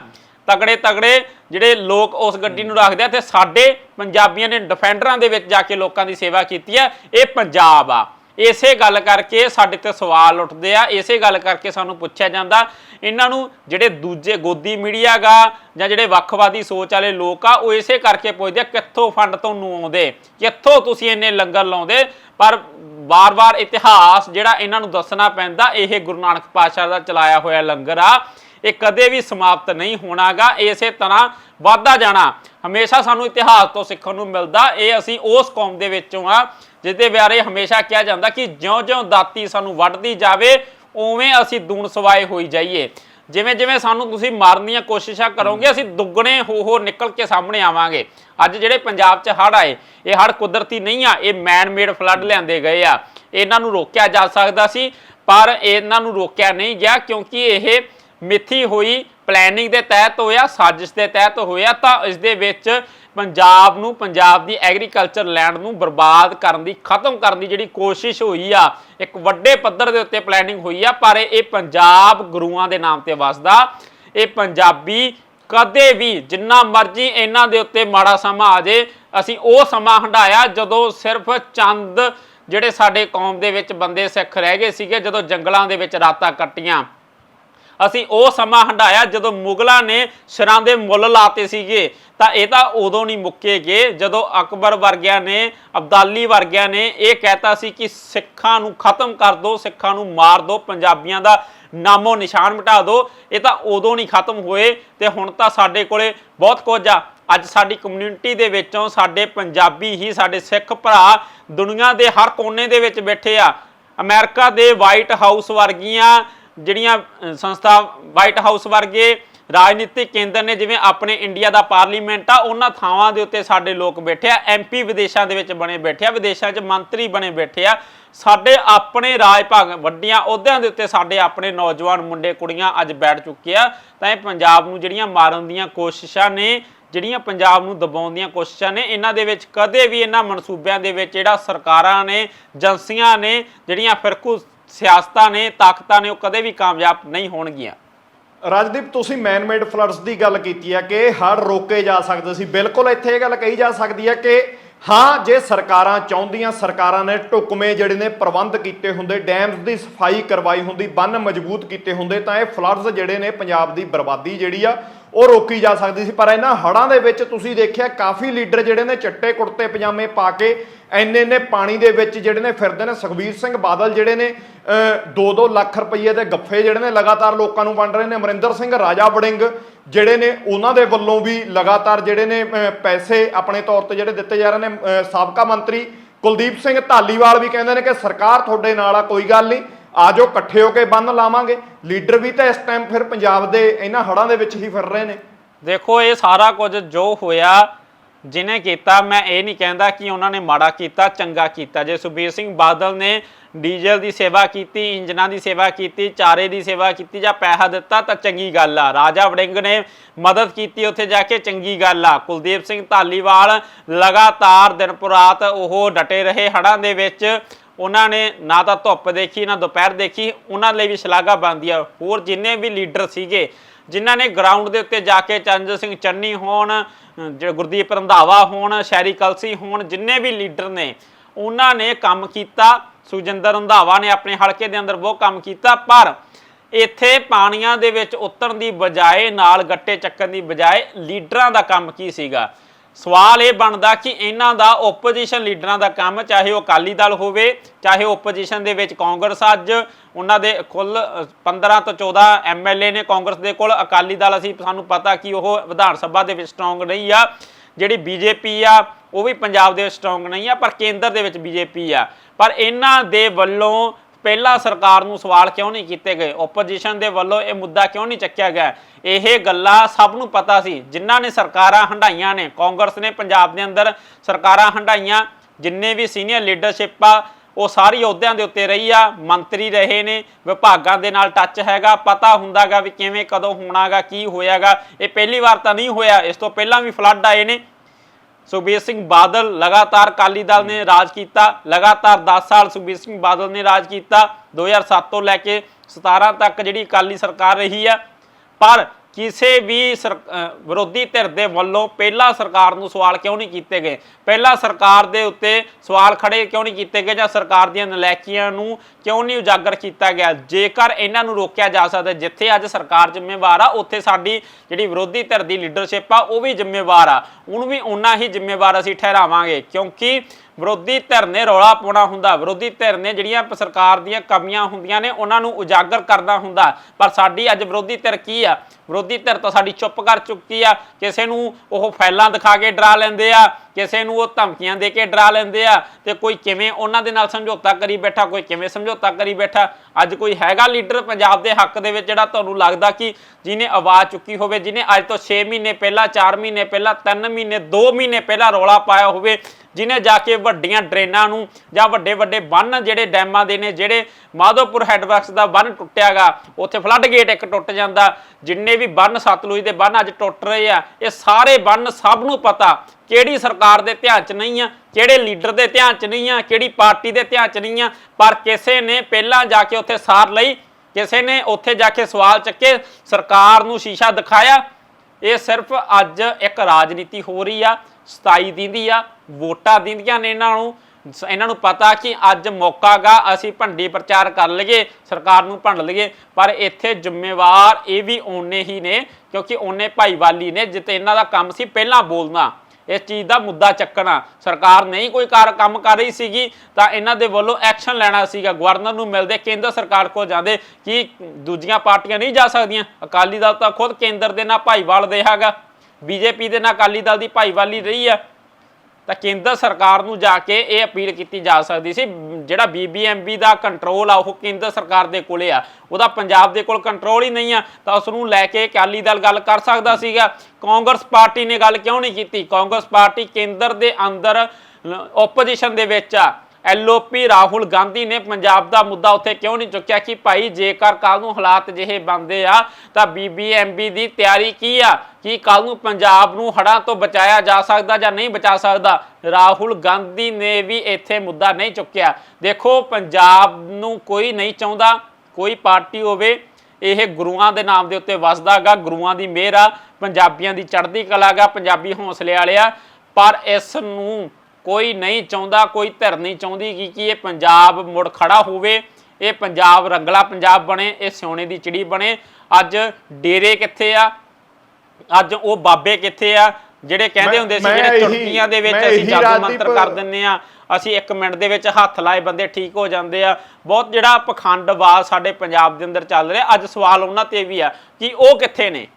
ਤਗੜੇ ਤਗੜੇ ਜਿਹੜੇ ਲੋਕ ਉਸ ਗੱਡੀ ਨੂੰ ਰੱਖਦੇ ਆ, ਤੇ ਸਾਡੇ ਪੰਜਾਬੀਆਂ ਨੇ ਡਿਫੈਂਡਰਾਂ ਦੇ ਵਿੱਚ ਜਾ ਕੇ ਲੋਕਾਂ ਦੀ ਸੇਵਾ ਕੀਤੀ ਆ। ਇਹ ਪੰਜਾਬ ਆ। ਇਸੇ ਗੱਲ ਕਰਕੇ ਸਾਡੇ ਤੇ ਸਵਾਲ ਉੱਠਦੇ ਆ, ਇਸੇ ਗੱਲ ਕਰਕੇ ਸਾਨੂੰ ਪੁੱਛਿਆ ਜਾਂਦਾ। ਇਹਨਾਂ ਨੂੰ ਜਿਹੜੇ ਦੂਜੇ ਗੋਦੀ ਮੀਡੀਆ ਗਾ ਜਾਂ ਜਿਹੜੇ ਵੱਖਵਾਦੀ ਸੋਚ ਵਾਲੇ ਲੋਕ ਆ, ਉਹ ਇਸੇ ਕਰਕੇ ਪੁੱਛਦੇ ਆ, ਕਿੱਥੋਂ ਫੰਡ ਤੁਹਾਨੂੰ ਆਉਂਦੇ? ਕਿੱਥੋਂ ਤੁਸੀਂ ਇੰਨੇ ਲੰਗਰ ਲਾਉਂਦੇ? ਪਰ ਵਾਰ-ਵਾਰ ਇਤਿਹਾਸ ਜਿਹੜਾ ਇਹਨਾਂ ਨੂੰ ਦੱਸਣਾ ਪੈਂਦਾ, ਇਹ ਗੁਰੂ ਨਾਨਕ ਪਾਤਸ਼ਾਹ ਦਾ ਚਲਾਇਆ ਹੋਇਆ ਲੰਗਰ ਆ। ਇਹ ਕਦੇ ਵੀ ਸਮਾਪਤ ਨਹੀਂ ਹੋਣਾਗਾ ਇਸੇ ਤਰ੍ਹਾਂ ਵਾਧਾ ਜਾਣਾ। ਹਮੇਸ਼ਾ ਸਾਨੂੰ ਇਤਿਹਾਸ ਤੋਂ ਸਿੱਖਣ ਨੂੰ ਮਿਲਦਾ, ਇਹ ਅਸੀਂ ਉਸ ਕੌਮ ਦੇ ਵਿੱਚੋਂ ਆ। ਜਿਹਦੇ ਬਾਰੇ ਹਮੇਸ਼ਾ ਕਿਹਾ ਜਾਂਦਾ ਕਿ ਜਿਉਂ-ਜਿਉਂ ਦਾਤੀ ਸਾਨੂੰ ਵੱਢਦੀ ਜਾਵੇ, ਉਵੇਂ ਅਸੀਂ ਦੂਣ ਸਵਾਏ ਹੋਈ ਜਾਈਏ। ਜਿਵੇਂ ਜਿਵੇਂ ਸਾਨੂੰ ਤੁਸੀਂ ਮਾਰਨ ਦੀਆਂ ਕੋਸ਼ਿਸ਼ਾਂ ਕਰੋਗੇ, ਅਸੀਂ ਦੁੱਗਣੇ ਹੋ ਹੋ ਨਿਕਲ ਕੇ ਸਾਹਮਣੇ ਆਵਾਂਗੇ। ਅੱਜ ਜਿਹੜੇ ਪੰਜਾਬ 'ਚ ਹੜ੍ਹ ਆਏ, ਇਹ ਹੜ੍ਹ ਕੁਦਰਤੀ ਨਹੀਂ ਆ, ਇਹ ਮੈਨ ਮੇਡ ਫਲੱਡ ਲਿਆਂਦੇ ਗਏ ਆ। ਇਹਨਾਂ ਨੂੰ ਰੋਕਿਆ ਜਾ ਸਕਦਾ ਸੀ, ਪਰ ਇਹਨਾਂ ਨੂੰ ਰੋਕਿਆ ਨਹੀਂ ਗਿਆ ਕਿਉਂਕਿ ਇਹ ਮਿੱਥੀ ਹੋਈ ਪਲੈਨਿੰਗ ਦੇ ਤਹਿਤ ਹੋਇਆ, ਸਾਜ਼ਿਸ਼ ਦੇ ਤਹਿਤ ਹੋਇਆ, ਤਾਂ ਇਸ ਦੇ ਵਿੱਚ ਪੰਜਾਬ ਨੂੰ, ਪੰਜਾਬ ਦੀ ਐਗਰੀਕਲਚਰ ਲੈਂਡ ਨੂੰ ਬਰਬਾਦ ਕਰਨ ਦੀ, ਖਤਮ ਕਰਨ ਦੀ ਜਿਹੜੀ ਕੋਸ਼ਿਸ਼ ਹੋਈ ਆ, ਇੱਕ ਵੱਡੇ ਪੱਧਰ ਦੇ ਉੱਤੇ ਪਲੈਨਿੰਗ ਹੋਈ ਆ, ਪਰ ਇਹ ਪੰਜਾਬ ਗੁਰੂਆਂ ਦੇ ਨਾਮ ਤੇ ਵਸਦਾ। ਇਹ ਪੰਜਾਬੀ ਕਦੇ ਵੀ, ਜਿੰਨਾ ਮਰਜ਼ੀ ਇਹਨਾਂ ਦੇ ਉੱਤੇ ਮਾੜਾ ਸਮਾਂ ਆ ਜੇ ਅਸੀਂ ਉਹ ਸਮਾਂ ਹੰਡਾਇਆ ਜਦੋਂ ਸਿਰਫ ਚੰਦ ਜਿਹੜੇ ਸਾਡੇ ਕੌਮ ਦੇ ਵਿੱਚ ਬੰਦੇ ਸਿੱਖ ਰਹਿ ਗਏ ਸੀਗੇ, ਜਦੋਂ ਜੰਗਲਾਂ ਦੇ ਵਿੱਚ ਰਾਤਾਂ ਕੱਟੀਆਂ। ਅਸੀਂ ਉਹ ਸਮਾਂ ਹੰਡਾਇਆ ਜਦੋਂ ਮੁਗਲਾਂ ਨੇ ਸਿਰਾਂ ਦੇ ਮੁੱਲ ਲਾਤੇ ਸੀਗੇ। ਤਾਂ ਇਹ ਤਾਂ ਉਦੋਂ ਨਹੀਂ ਮੁੱਕੇਗੇ ਜਦੋਂ ਅਕਬਰ ਵਰਗਿਆਂ ਨੇ, ਅਬਦਾਲੀ ਵਰਗਿਆਂ ਨੇ ਇਹ ਕਹਿਤਾ ਸੀ ਕਿ ਸਿੱਖਾਂ ਨੂੰ ਖਤਮ ਕਰ ਦਿਓ ਸਿੱਖਾਂ ਨੂੰ ਮਾਰ ਦਿਓ ਪੰਜਾਬੀਆਂ ਦਾ ਨਾਮੋ ਨਿਸ਼ਾਨ ਮਿਟਾ ਦਿਓ ਇਹ ਤਾਂ ਉਦੋਂ ਨਹੀਂ ਖਤਮ ਹੋਏ ਤੇ ਹੁਣ ਤਾਂ ਸਾਡੇ ਕੋਲੇ ਬਹੁਤ ਕੁਝ ਆ। ਅੱਜ ਸਾਡੀ ਕਮਿਊਨਿਟੀ ਦੇ ਵਿੱਚੋਂ ਸਾਡੇ ਪੰਜਾਬੀ ਹੀ ਸਾਡੇ ਸਿੱਖ ਭਰਾ ਦੁਨੀਆ ਦੇ ਹਰ ਕੋਨੇ ਦੇ ਵਿੱਚ ਬੈਠੇ ਆ। ਅਮਰੀਕਾ ਦੇ ਵਾਈਟ ਹਾਊਸ ਵਰਗੀਆਂ ਜਿਹੜੀਆਂ ਸੰਸਥਾ ਵਾਈਟ ਹਾਊਸ ਵਰਗੇ ਰਾਜਨੀਤਿਕ ਕੇਂਦਰ ਨੇ, ਜਿਵੇਂ ਆਪਣੇ ਇੰਡੀਆ ਦਾ ਪਾਰਲੀਮੈਂਟ ਆ, ਉਹਨਾਂ ਥਾਵਾਂ ਦੇ ਉੱਤੇ ਸਾਡੇ ਲੋਕ ਬੈਠੇ ਆ ਐਮਪੀ ਵਿਦੇਸ਼ਾਂ ਦੇ ਵਿੱਚ ਬਣੇ ਬੈਠੇ ਆ, ਵਿਦੇਸ਼ਾਂ 'ਚ ਮੰਤਰੀ ਬਣੇ ਬੈਠੇ ਆ, ਸਾਡੇ ਆਪਣੇ ਰਾਜ ਭਾਗ ਵੱਡੀਆਂ, ਅਹੁਦਿਆਂ ਦੇ ਉੱਤੇ ਸਾਡੇ ਆਪਣੇ ਨੌਜਵਾਨ ਮੁੰਡੇ, ਕੁੜੀਆਂ ਅੱਜ ਬੈਠ ਚੁੱਕੇ ਆ, ਤਾਂ ਇਹ ਪੰਜਾਬ ਨੂੰ ਜਿਹੜੀਆਂ ਮਾਰਨ ਦੀਆਂ ਕੋਸ਼ਿਸ਼ਾਂ ਨੇ, ਜਿਹੜੀਆਂ ਪੰਜਾਬ ਨੂੰ ਦਬਾਉਣ ਦੀਆਂ ਕੋਸ਼ਿਸ਼ਾਂ ਨੇ, ਇਹਨਾਂ ਦੇ ਵਿੱਚ ਕਦੇ ਵੀ ਇਹਨਾਂ ਮਨਸੂਬਿਆਂ ਦੇ ਵਿੱਚ ਜਿਹੜਾ ਸਰਕਾਰਾਂ ਨੇ, ਏਜੰਸੀਆਂ ਨੇ, ਜਿਹੜੀਆਂ ਫਿਰਕੂ ਸਿਆਸਤਾਂ ਨੇ, ਤਾਕਤਾਂ ਨੇ ਉਹ ਕਦੇ ਵੀ ਕਾਮਯਾਬ ਨਹੀਂ ਹੋਣਗੀਆਂ। ਰਾਜਦੀਪ, ਤੁਸੀਂ ਮੈਨਮੇਡ ਫਲੱਡਸ ਦੀ ਗੱਲ ਕੀਤੀ ਹੈ ਕਿ ਹੜ ਰੋਕੇ ਜਾ ਸਕਦੇ ਸੀ। ਬਿਲਕੁਲ ਇੱਥੇ ਇਹ ਗੱਲ ਕਹੀ ਜਾ ਸਕਦੀ ਹੈ ਕਿ ਹਾਂ, ਜੇ ਸਰਕਾਰਾਂ ਚਾਹੁੰਦੀਆਂ, ਸਰਕਾਰਾਂ ਨੇ ਢੁਕਵੇਂ ਜਿਹੜੇ ਨੇ ਪ੍ਰਬੰਧ ਕੀਤੇ ਹੁੰਦੇ, ਡੈਮਸ ਦੀ ਸਫ਼ਾਈ ਕਰਵਾਈ ਹੁੰਦੀ, ਬੰਨ ਮਜ਼ਬੂਤ ਕੀਤੇ ਹੁੰਦੇ, ਤਾਂ ਇਹ ਫਲੱਡਸ ਜਿਹੜੇ ਨੇ ਪੰਜਾਬ ਦੀ ਬਰਬਾਦੀ ਜਿਹੜੀ ਆ ਉਹ ਰੋਕੀ ਜਾ ਸਕਦੀ ਸੀ। ਪਰ ਇਹਨਾਂ ਹੜਾਂ ਦੇ ਵਿੱਚ ਤੁਸੀਂ ਦੇਖਿਆ ਕਾਫੀ ਲੀਡਰ ਜਿਹੜੇ ਨੇ ਚਿੱਟੇ ਕੁੜਤੇ, ਪਜਾਮੇ ਪਾ ਕੇ ਇੰਨੇ ਇੰਨੇ ਪਾਣੀ ਦੇ ਵਿੱਚ ਜਿਹੜੇ ਨੇ ਫਿਰਦੇ ਨੇ। ਸੁਖਬੀਰ ਸਿੰਘ ਬਾਦਲ ਜਿਹੜੇ ਨੇ 2-2 ਲੱਖ ਰੁਪਏ ਦੇ ਗੱਫੇ ਜਿਹੜੇ ਨੇ ਲਗਾਤਾਰ ਲੋਕਾਂ ਨੂੰ ਵੰਡ ਰਹੇ ਨੇ। ਅਮਰਿੰਦਰ ਸਿੰਘ, ਰਾਜਾ ਵੜਿੰਗ ਜਿਹੜੇ ਨੇ, ਉਹਨਾਂ ਦੇ ਵੱਲੋਂ ਵੀ ਲਗਾਤਾਰ ਜਿਹੜੇ ਨੇ ਪੈਸੇ ਆਪਣੇ ਤੌਰ ਤੇ ਜਿਹੜੇ ਦਿੱਤੇ ਜਾ ਰਹੇ ਨੇ। ਸਾਬਕਾ ਮੰਤਰੀ ਕੁਲਦੀਪ ਸਿੰਘ ਧਾਲੀਵਾਲ ਵੀ ਕਹਿੰਦੇ ਨੇ ਕਿ ਸਰਕਾਰ ਤੁਹਾਡੇ ਨਾਲ ਆ, ਕੋਈ ਗੱਲ ਨਹੀਂ। ਆਜੋ ਇਕੱਠੇ ਹੋ ਕੇ ਬੰਨ ਲਾਵਾਂਗੇ। ਲੀਡਰ ਵੀ ਤਾਂ ਇਸ ਟਾਈਮ ਫਿਰ ਪੰਜਾਬ ਦੇ ਇਹਨਾਂ ਹੜਾਂ ਦੇ ਵਿੱਚ ਹੀ ਫਿਰ ਰਹੇ ਨੇ। ਦੇਖੋ, ਇਹ ਸਾਰਾ ਕੁਝ ਜੋ ਹੋਇਆ, ਜਿਨੇ ਕੀਤਾ, ਮੈਂ ਇਹ ਨਹੀਂ ਕਹਿੰਦਾ ਕਿ ਉਹਨਾਂ ਨੇ ਮਾੜਾ ਕੀਤਾ, ਚੰਗਾ ਕੀਤਾ। ਜੇ ਸੁਖਬੀਰ ਸਿੰਘ ਬਾਦਲ ਨੇ ਡੀਜ਼ਲ ਦੀ ਸੇਵਾ ਕੀਤੀ, ਇੰਜਨਾਂ ਦੀ ਸੇਵਾ ਕੀਤੀ, ਚਾਰੇ ਦੀ ਸੇਵਾ ਕੀਤੀ ਜਾਂ ਪੈਸਾ ਦਿੱਤਾ, ਤਾਂ ਚੰਗੀ ਗੱਲ ਆ। ਰਾਜਾ ਵੜਿੰਗ ਨੇ ਮਦਦ ਕੀਤੀ ਉੱਥੇ ਜਾ ਕੇ, ਚੰਗੀ ਗੱਲ ਆ। ਕੁਲਦੀਪ ਸਿੰਘ ਧਾਲੀਵਾਲ ਲਗਾਤਾਰ ਦਿਨ ਪੁਰਾਤ ਉਹ ਡਟੇ ਰਹੇ ਹੜਾਂ ਦੇ ਵਿੱਚ। ਉਹਨਾਂ ਨੇ ਨਾ ਤਾਂ ਧੁੱਪ ਦੇਖੀ, ਨਾ ਦੁਪਹਿਰ ਦੇਖੀ, ਉਹਨਾਂ ਲਈ ਵੀ ਸ਼ਲਾਘਾ ਬਣਦੀ ਆ। ਹੋਰ ਜਿੰਨੇ ਵੀ ਲੀਡਰ ਸੀਗੇ, ਜਿਨ੍ਹਾਂ ਨੇ ਗਰਾਊਂਡ ਦੇ ਉੱਤੇ ਜਾ ਕੇ ਚੰਦ ਸਿੰਘ ਚੰਨੀ ਹੋਣ ਅਹ ਗੁਰਦੀਪ ਰੰਧਾਵਾ ਹੋਣ, ਸ਼ੈਰੀ ਕਲਸੀ ਹੋਣ, ਜਿੰਨੇ ਵੀ ਲੀਡਰ ਨੇ, ਉਹਨਾਂ ਨੇ ਕੰਮ ਕੀਤਾ। ਸੁਜਿੰਦਰ ਰੰਧਾਵਾ ਨੇ ਆਪਣੇ ਹਲਕੇ ਦੇ ਅੰਦਰ ਬਹੁਤ ਕੰਮ ਕੀਤਾ, ਪਰ ਇੱਥੇ ਪਾਣੀਆਂ ਦੇ ਵਿੱਚ ਉਤਰਨ ਦੀ ਬਜਾਏ, ਨਾਲ ਗੱਟੇ ਚੱਕਣ ਦੀ ਬਜਾਏ ਲੀਡਰਾਂ ਦਾ ਕੰਮ ਕੀ ਸੀਗਾ? ਸਵਾਲ ਇਹ ਬਣਦਾ ਕਿ ਇਹਨਾਂ ਦਾ ਓਪੋਜੀਸ਼ਨ ਲੀਡਰਾਂ ਦਾ ਕੰਮ ਚਾਹੇ ਉਹ ਅਕਾਲੀ ਦਲ ਹੋਵੇ ਚਾਹੇ ਓਪੋਜੀਸ਼ਨ ਦੇ ਵਿੱਚ ਕਾਂਗਰਸ ਅੱਜ ਉਹਨਾਂ ਦੇ ਕੁੱਲ ਅ, 15 ਤੋਂ 14 ਐਮਐਲਏ ਨੇ ਕਾਂਗਰਸ ਦੇ ਕੋਲ ਅਕਾਲੀ ਦਲ ਅਸੀਂ ਸਾਨੂੰ ਪਤਾ ਕਿ ਉਹ ਵਿਧਾਨ ਸਭਾ ਦੇ ਵਿੱਚ ਸਟਰੋਂਗ ਨਹੀਂ ਆ ਜਿਹੜੀ ਬੀਜੇਪੀ ਆ ਉਹ ਵੀ ਪੰਜਾਬ ਦੇ ਵਿੱਚ ਸਟਰੋਂਗ ਨਹੀਂ ਆ ਪਰ ਕੇਂਦਰ ਦੇ ਵਿੱਚ ਬੀਜੇਪੀ ਆ। ਪਰ ਇਹਨਾਂ ਦੇ ਵੱਲੋਂ ਪਹਿਲਾਂ ਸਰਕਾਰ ਨੂੰ ਸਵਾਲ ਕਿਉਂ ਨਹੀਂ ਕੀਤੇ ਗਏ? ਆਪੋਜੀਸ਼ਨ ਦੇ ਵੱਲੋਂ ਇਹ ਮੁੱਦਾ ਕਿਉਂ ਨਹੀਂ ਚੱਕਿਆ ਗਿਆ? ਇਹ ਗੱਲਾਂ ਸਭ ਨੂੰ ਪਤਾ ਸੀ। ਜਿਨ੍ਹਾਂ ਨੇ ਸਰਕਾਰਾਂ ਹੰਡਾਈਆਂ ਨੇ, ਕਾਂਗਰਸ ਨੇ ਪੰਜਾਬ ਦੇ ਅੰਦਰ ਸਰਕਾਰਾਂ ਹੰਡਾਈਆਂ ਜਿੰਨੇ ਵੀ ਸੀਨੀਅਰ ਲੀਡਰਸ਼ਿਪ ਆ, ਉਹ ਸਾਰੀ ਅਹੁਦਿਆਂ ਦੇ ਉੱਤੇ ਰਹੀ ਆ, ਮੰਤਰੀ ਰਹੇ ਨੇ, ਵਿਭਾਗਾਂ ਦੇ ਨਾਲ ਟੱਚ ਹੈਗਾ, ਪਤਾ ਹੁੰਦਾਗਾ ਵੀ ਕਿਵੇਂ ਕਦੋਂ ਹੋਣਾਗਾ, ਕੀ ਹੋਇਆਗਾ। ਇਹ ਪਹਿਲੀ ਵਾਰ ਤਾਂ ਨਹੀਂ ਹੋਇਆ। ਇਸ ਤੋਂ ਪਹਿਲਾਂ ਵੀ ਫਲੱਡ ਆਏ ਨੇ। ਸੁਖਬੀਰ ਸਿੰਘ ਬਾਦਲ ਲਗਾਤਾਰ ਕਾਲੀ ਦਲ ਨੇ ਰਾਜ ਕੀਤਾ, ਲਗਾਤਾਰ 10 ਸਾਲ ਸੁਖਬੀਰ ਸਿੰਘ ਬਾਦਲ ਨੇ ਰਾਜ ਕੀਤਾ 2007 ਤੋਂ ਲੈ ਕੇ 17 ਤੱਕ ਜਿਹੜੀ ਅਕਾਲੀ ਸਰਕਾਰ ਰਹੀ ਆ ਪਰ ਕਿਸੇ ਵੀ ਸਰ- ਵਿਰੋਧੀ ਧਿਰ ਦੇ ਵੱਲੋਂ ਪਹਿਲਾਂ ਸਰਕਾਰ ਨੂੰ ਸਵਾਲ ਕਿਉਂ ਨਹੀਂ ਕੀਤੇ ਗਏ? ਪਹਿਲਾਂ ਸਰਕਾਰ ਦੇ ਉੱਤੇ ਸਵਾਲ ਖੜੇ ਕਿਉਂ ਨਹੀਂ ਕੀਤੇ ਗਏ ਜਾਂ ਸਰਕਾਰ ਦੀਆਂ ਨਲਾਇਕੀਆਂ ਨੂੰ ਕਿਉਂ ਨਹੀਂ ਉਜਾਗਰ ਕੀਤਾ ਗਿਆ? ਜੇਕਰ ਇਹਨਾਂ ਨੂੰ ਰੋਕਿਆ ਜਾ ਸਕਦਾ ਜਿੱਥੇ ਅੱਜ ਸਰਕਾਰ ਜ਼ਿੰਮੇਵਾਰ ਆ, ਉੱਥੇ ਸਾਡੀ ਜਿਹੜੀ ਵਿਰੋਧੀ ਧਿਰ ਦੀ ਲੀਡਰਸ਼ਿਪ ਆ, ਉਹ ਵੀ ਜ਼ਿੰਮੇਵਾਰ ਆ। ਉਹਨੂੰ ਵੀ ਉਨਾ ਹੀ ਜ਼ਿੰਮੇਵਾਰ ਅਸੀਂ ਠਹਿਰਾਵਾਂਗੇ, ਕਿਉਂਕਿ ਵਿਰੋਧੀ ਧਿਰ ਨੇ ਰੌਲਾ ਪਾਉਣਾ ਹੁੰਦਾ, ਵਿਰੋਧੀ ਧਿਰ ਨੇ ਜਿਹੜੀਆਂ ਸਰਕਾਰ ਦੀਆਂ ਕਮੀਆਂ ਹੁੰਦੀਆਂ ਨੇ, ਉਹਨਾਂ ਨੂੰ ਉਜਾਗਰ ਕਰਨਾ ਹੁੰਦਾ। ਪਰ ਸਾਡੀ ਅੱਜ ਵਿਰੋਧੀ ਧਿਰ ਕੀ ਆ? ਵਿਰੋਧੀ ਧਿਰ ਤਾਂ ਸਾਡੀ ਚੁੱਪ ਕਰ ਚੁੱਕੀ ਆ, ਕਿਸੇ ਨੂੰ ਉਹ ਫਾਈਲਾਂ ਦਿਖਾ ਕੇ ਡਰਾ ਲੈਂਦੇ ਆ ਕਿਸੇ ਨੂੰ ਉਹ ਧਮਕੀਆਂ ਦੇ ਕੇ ਡਰਾ ਲੈਂਦੇ ਆ ਤੇ ਕੋਈ ਕਿਵੇਂ ਉਹਨਾਂ ਦੇ ਨਾਲ ਸਮਝੌਤਾ ਕਰੀ ਬੈਠਾ, ਕੋਈ ਕਿਵੇਂ ਸਮਝੌਤਾ ਕਰੀ ਬੈਠਾ, ਅੱਜ ਕੋਈ ਹੈਗਾ ਲੀਡਰ ਪੰਜਾਬ ਦੇ ਹੱਕ ਦੇ ਵਿੱਚ ਜਿਹੜਾ ਤੁਹਾਨੂੰ ਲੱਗਦਾ ਕਿ ਜਿਹਨੇ ਆਵਾਜ਼ ਚੁੱਕੀ ਹੋਵੇ, ਜਿਹਨੇ ਅੱਜ ਤੋਂ 6 ਮਹੀਨੇ ਪਹਿਲਾਂ 4 ਮਹੀਨੇ ਪਹਿਲਾਂ 3 ਮਹੀਨੇ 2 ਮਹੀਨੇ ਪਹਿਲਾਂ ਰੌਲਾ ਪਾਇਆ ਹੋਵੇ ਜਿਨੇ ਜਾ ਕੇ ਵੱਡੀਆਂ ਡਰੇਨਾਂ ਨੂੰ ਜਾਂ ਵੱਡੇ ਵੱਡੇ ਬੰਨ ਜਿਹੜੇ ਡੈਮਾਂ ਦੇ ਨੇ, ਜਿਹੜੇ ਮਾਧੋਪੁਰ ਹੈਡਵਰਕਸ ਦਾ ਬੰਨ ਟੁੱਟਿਆਗਾ, ਉੱਥੇ ਫਲੱਡ ਗੇਟ ਇੱਕ ਟੁੱਟ ਜਾਂਦਾ, ਜਿੰਨੇ ਵੀ ਬੰਨ ਸਤਲੁਜ ਦੇ ਬੰਨ ਅੱਜ ਟੁੱਟ ਰਹੇ ਆ, ਇਹ ਸਾਰੇ ਬੰਨ ਸਭ ਨੂੰ ਪਤਾ ਕਿਹੜੀ ਸਰਕਾਰ ਦੇ ਧਿਆਨ 'ਚ ਨਹੀਂ ਆ, ਕਿਹੜੇ ਲੀਡਰ ਦੇ ਧਿਆਨ 'ਚ ਨਹੀਂ ਆ, ਕਿਹੜੀ ਪਾਰਟੀ ਦੇ ਧਿਆਨ 'ਚ ਨਹੀਂ ਆ, ਪਰ ਕਿਸੇ ਨੇ ਪਹਿਲਾਂ ਜਾ ਕੇ ਉੱਥੇ ਸਾਰ ਲਈ, ਕਿਸੇ ਨੇ ਉੱਥੇ ਜਾ ਕੇ ਸਵਾਲ ਚੱਕੇ, ਸਰਕਾਰ ਨੂੰ ਸ਼ੀਸ਼ਾ ਦਿਖਾਇਆ। ਇਹ ਸਿਰਫ ਅੱਜ ਇੱਕ ਰਾਜਨੀਤੀ ਹੋ ਰਹੀ ਆ 27 ਦਿੰਦੀ ਆ, ਵੋਟਾਂ ਦਿੰਦੀਆਂ ਨੇ ਇਹਨਾਂ ਨੂੰ। ਇਹਨਾਂ ਨੂੰ ਪਤਾ ਕਿ ਅੱਜ ਮੌਕਾਗਾ ਅਸੀਂ ਭੰਡੀ ਪ੍ਰਚਾਰ ਕਰ ਲਈਏ, ਸਰਕਾਰ ਨੂੰ ਭੰਡ ਲਈਏ, ਪਰ ਇੱਥੇ ਜ਼ਿੰਮੇਵਾਰ ਇਹ ਵੀ ਓਨੇ ਹੀ ਨੇ, ਕਿਉਂਕਿ ਓਨੇ ਭਾਈਵਾਲੀ ਨੇ ਜਿੱਤੇ ਇਹਨਾਂ ਦਾ ਕੰਮ ਸੀ, ਪਹਿਲਾਂ ਬੋਲਣਾ। ਇਸ ਚੀਜ਼ ਦਾ ਮੁੱਦਾ ਚੱਕਣਾ। ਸਰਕਾਰ ਨਹੀਂ ਕੋਈ ਕਾਰ ਕੰਮ ਕਰ ਰਹੀ ਸੀਗੀ, ਤਾਂ ਇਹਨਾਂ ਦੇ ਵੱਲੋਂ ਐਕਸ਼ਨ ਲੈਣਾ ਸੀਗਾ। ਗਵਰਨਰ ਨੂੰ ਮਿਲਦੇ ਕੇਂਦਰ ਸਰਕਾਰ ਕੋਲ ਜਾਂਦੇ ਕਿ ਦੂਜੀਆਂ ਪਾਰਟੀਆਂ ਨਹੀਂ ਜਾ ਸਕਦੀਆਂ। ਅਕਾਲੀ ਦਲ ਤਾਂ ਖੁਦ ਕੇਂਦਰ ਦੇ ਨਾਲ ਭਾਈਵਾਲ ਦੇ ਹੈਗਾ। ਬੀਜੇਪੀ ਦੇ ਨਾਲ ਅਕਾਲੀ ਦਲ ਦੀ ਭਾਈਵਾਲੀ ਰਹੀ ਆ। ਤਾਂ ਕੇਂਦਰ ਸਰਕਾਰ ਨੂੰ ਜਾ ਕੇ ਇਹ ਅਪੀਲ ਕੀਤੀ ਜਾ ਸਕਦੀ ਸੀ, ਜਿਹੜਾ ਬੀਬੀਐਮਬੀ ਦਾ ਕੰਟਰੋਲ ਆ, ਉਹ ਕੇਂਦਰ ਸਰਕਾਰ ਦੇ ਕੋਲੇ ਆ। ਉਹਦਾ ਪੰਜਾਬ ਦੇ ਕੋਲ ਕੰਟਰੋਲ ਹੀ ਨਹੀਂ ਆ, ਤਾਂ ਉਸ ਨੂੰ ਲੈ ਕੇ ਅਕਾਲੀ ਦਲ ਗੱਲ ਕਰ ਸਕਦਾ ਸੀਗਾ। ਕਾਂਗਰਸ ਪਾਰਟੀ ਨੇ ਗੱਲ ਕਿਉਂ ਨਹੀਂ ਕੀਤੀ? ਕਾਂਗਰਸ ਪਾਰਟੀ ਕੇਂਦਰ ਦੇ ਅੰਦਰ ਆਪੋਜੀਸ਼ਨ ਦੇ ਵਿੱਚ ਆ। ਐਲਓਪੀ ਰਾਹੁਲ ਗਾਂਧੀ ਨੇ ਪੰਜਾਬ ਦਾ ਮੁੱਦਾ ਉੱਥੇ ਕਿਉਂ ਨਹੀਂ ਚੁੱਕਿਆ ਕਿ ਭਾਈ ਜੇਕਰ ਕੱਲ ਨੂੰ ਹਾਲਾਤ ਜਿਹੇ ਬਣਦੇ ਆ, ਤਾਂ ਬੀਬੀਐਮਬੀ ਦੀ ਤਿਆਰੀ ਕੀ ਆ? ਕਿ ਕੱਲ ਨੂੰ ਪੰਜਾਬ ਨੂੰ ਹੜ੍ਹਾਂ ਤੋਂ ਬਚਾਇਆ ਜਾ ਸਕਦਾ ਜਾਂ ਨਹੀਂ ਬਚਾ ਸਕਦਾ? ਰਾਹੁਲ ਗਾਂਧੀ ਨੇ ਵੀ ਇੱਥੇ ਮੁੱਦਾ ਨਹੀਂ ਚੁੱਕਿਆ। ਦੇਖੋ, ਪੰਜਾਬ ਨੂੰ ਕੋਈ ਨਹੀਂ ਚਾਹੁੰਦਾ, ਕੋਈ ਪਾਰਟੀ ਹੋਵੇ, ਇਹ ਗੁਰੂਆਂ ਦੇ ਨਾਮ ਦੇ ਉੱਤੇ ਵਸਦਾਗਾ, ਗੁਰੂਆਂ ਦੀ ਮਿਹਰ ਆ, ਪੰਜਾਬੀਆਂ ਦੀ ਚੜ੍ਹਦੀ ਕਲਾ ਗਾ, ਪੰਜਾਬੀ ਹੌਸਲੇ ਵਾਲਿਆ ਪਰ ਇਸ ਨੂੰ ਕੋਈ ਨਹੀਂ ਚਾਹੁੰਦਾ ਕੋਈ ਧਿਰ ਨਹੀਂ ਚਾਹੁੰਦੀ ਕਿ ਕਿ ਇਹ ਪੰਜਾਬ ਮੁੜ ਖੜਾ ਹੋਵੇ। ਇਹ ਪੰਜਾਬ ਰੰਗਲਾ ਪੰਜਾਬ ਬਣੇ ਇਹ ਸੋਨੇ ਦੀ ਚਿੜੀ ਬਣੇ। ਅੱਜ ਡੇਰੇ ਕਿੱਥੇ ਆ? ਅੱਜ ਉਹ ਬਾਬੇ ਕਿੱਥੇ ਆ? ਜਿਹੜੇ ਕਹਿੰਦੇ ਹੁੰਦੇ ਸੀ ਜਿਹੜੇ ਚੁਟਕੀਆਂ ਦੇ ਵਿੱਚ ਅਸੀਂ ਜਾਦੂ ਮੰਤਰ ਕਰ ਦਿੰਨੇ ਆ ਅਸੀਂ 1 ਮਿੰਟ ਦੇ ਵਿੱਚ ਹੱਥ ਲਾਏ ਬੰਦੇ ਠੀਕ ਹੋ ਜਾਂਦੇ ਆ। ਬਹੁਤ ਜਿਹੜਾ ਪਖੰਡਵਾਦ ਸਾਡੇ ਪੰਜਾਬ ਦੇ ਅੰਦਰ ਚੱਲ ਰਿਹਾ। ਅੱਜ ਸਵਾਲ ਉਹਨਾਂ ਤੇ ਵੀ ਆ ਕਿ ਉਹ ਕਿੱਥੇ ਨੇ?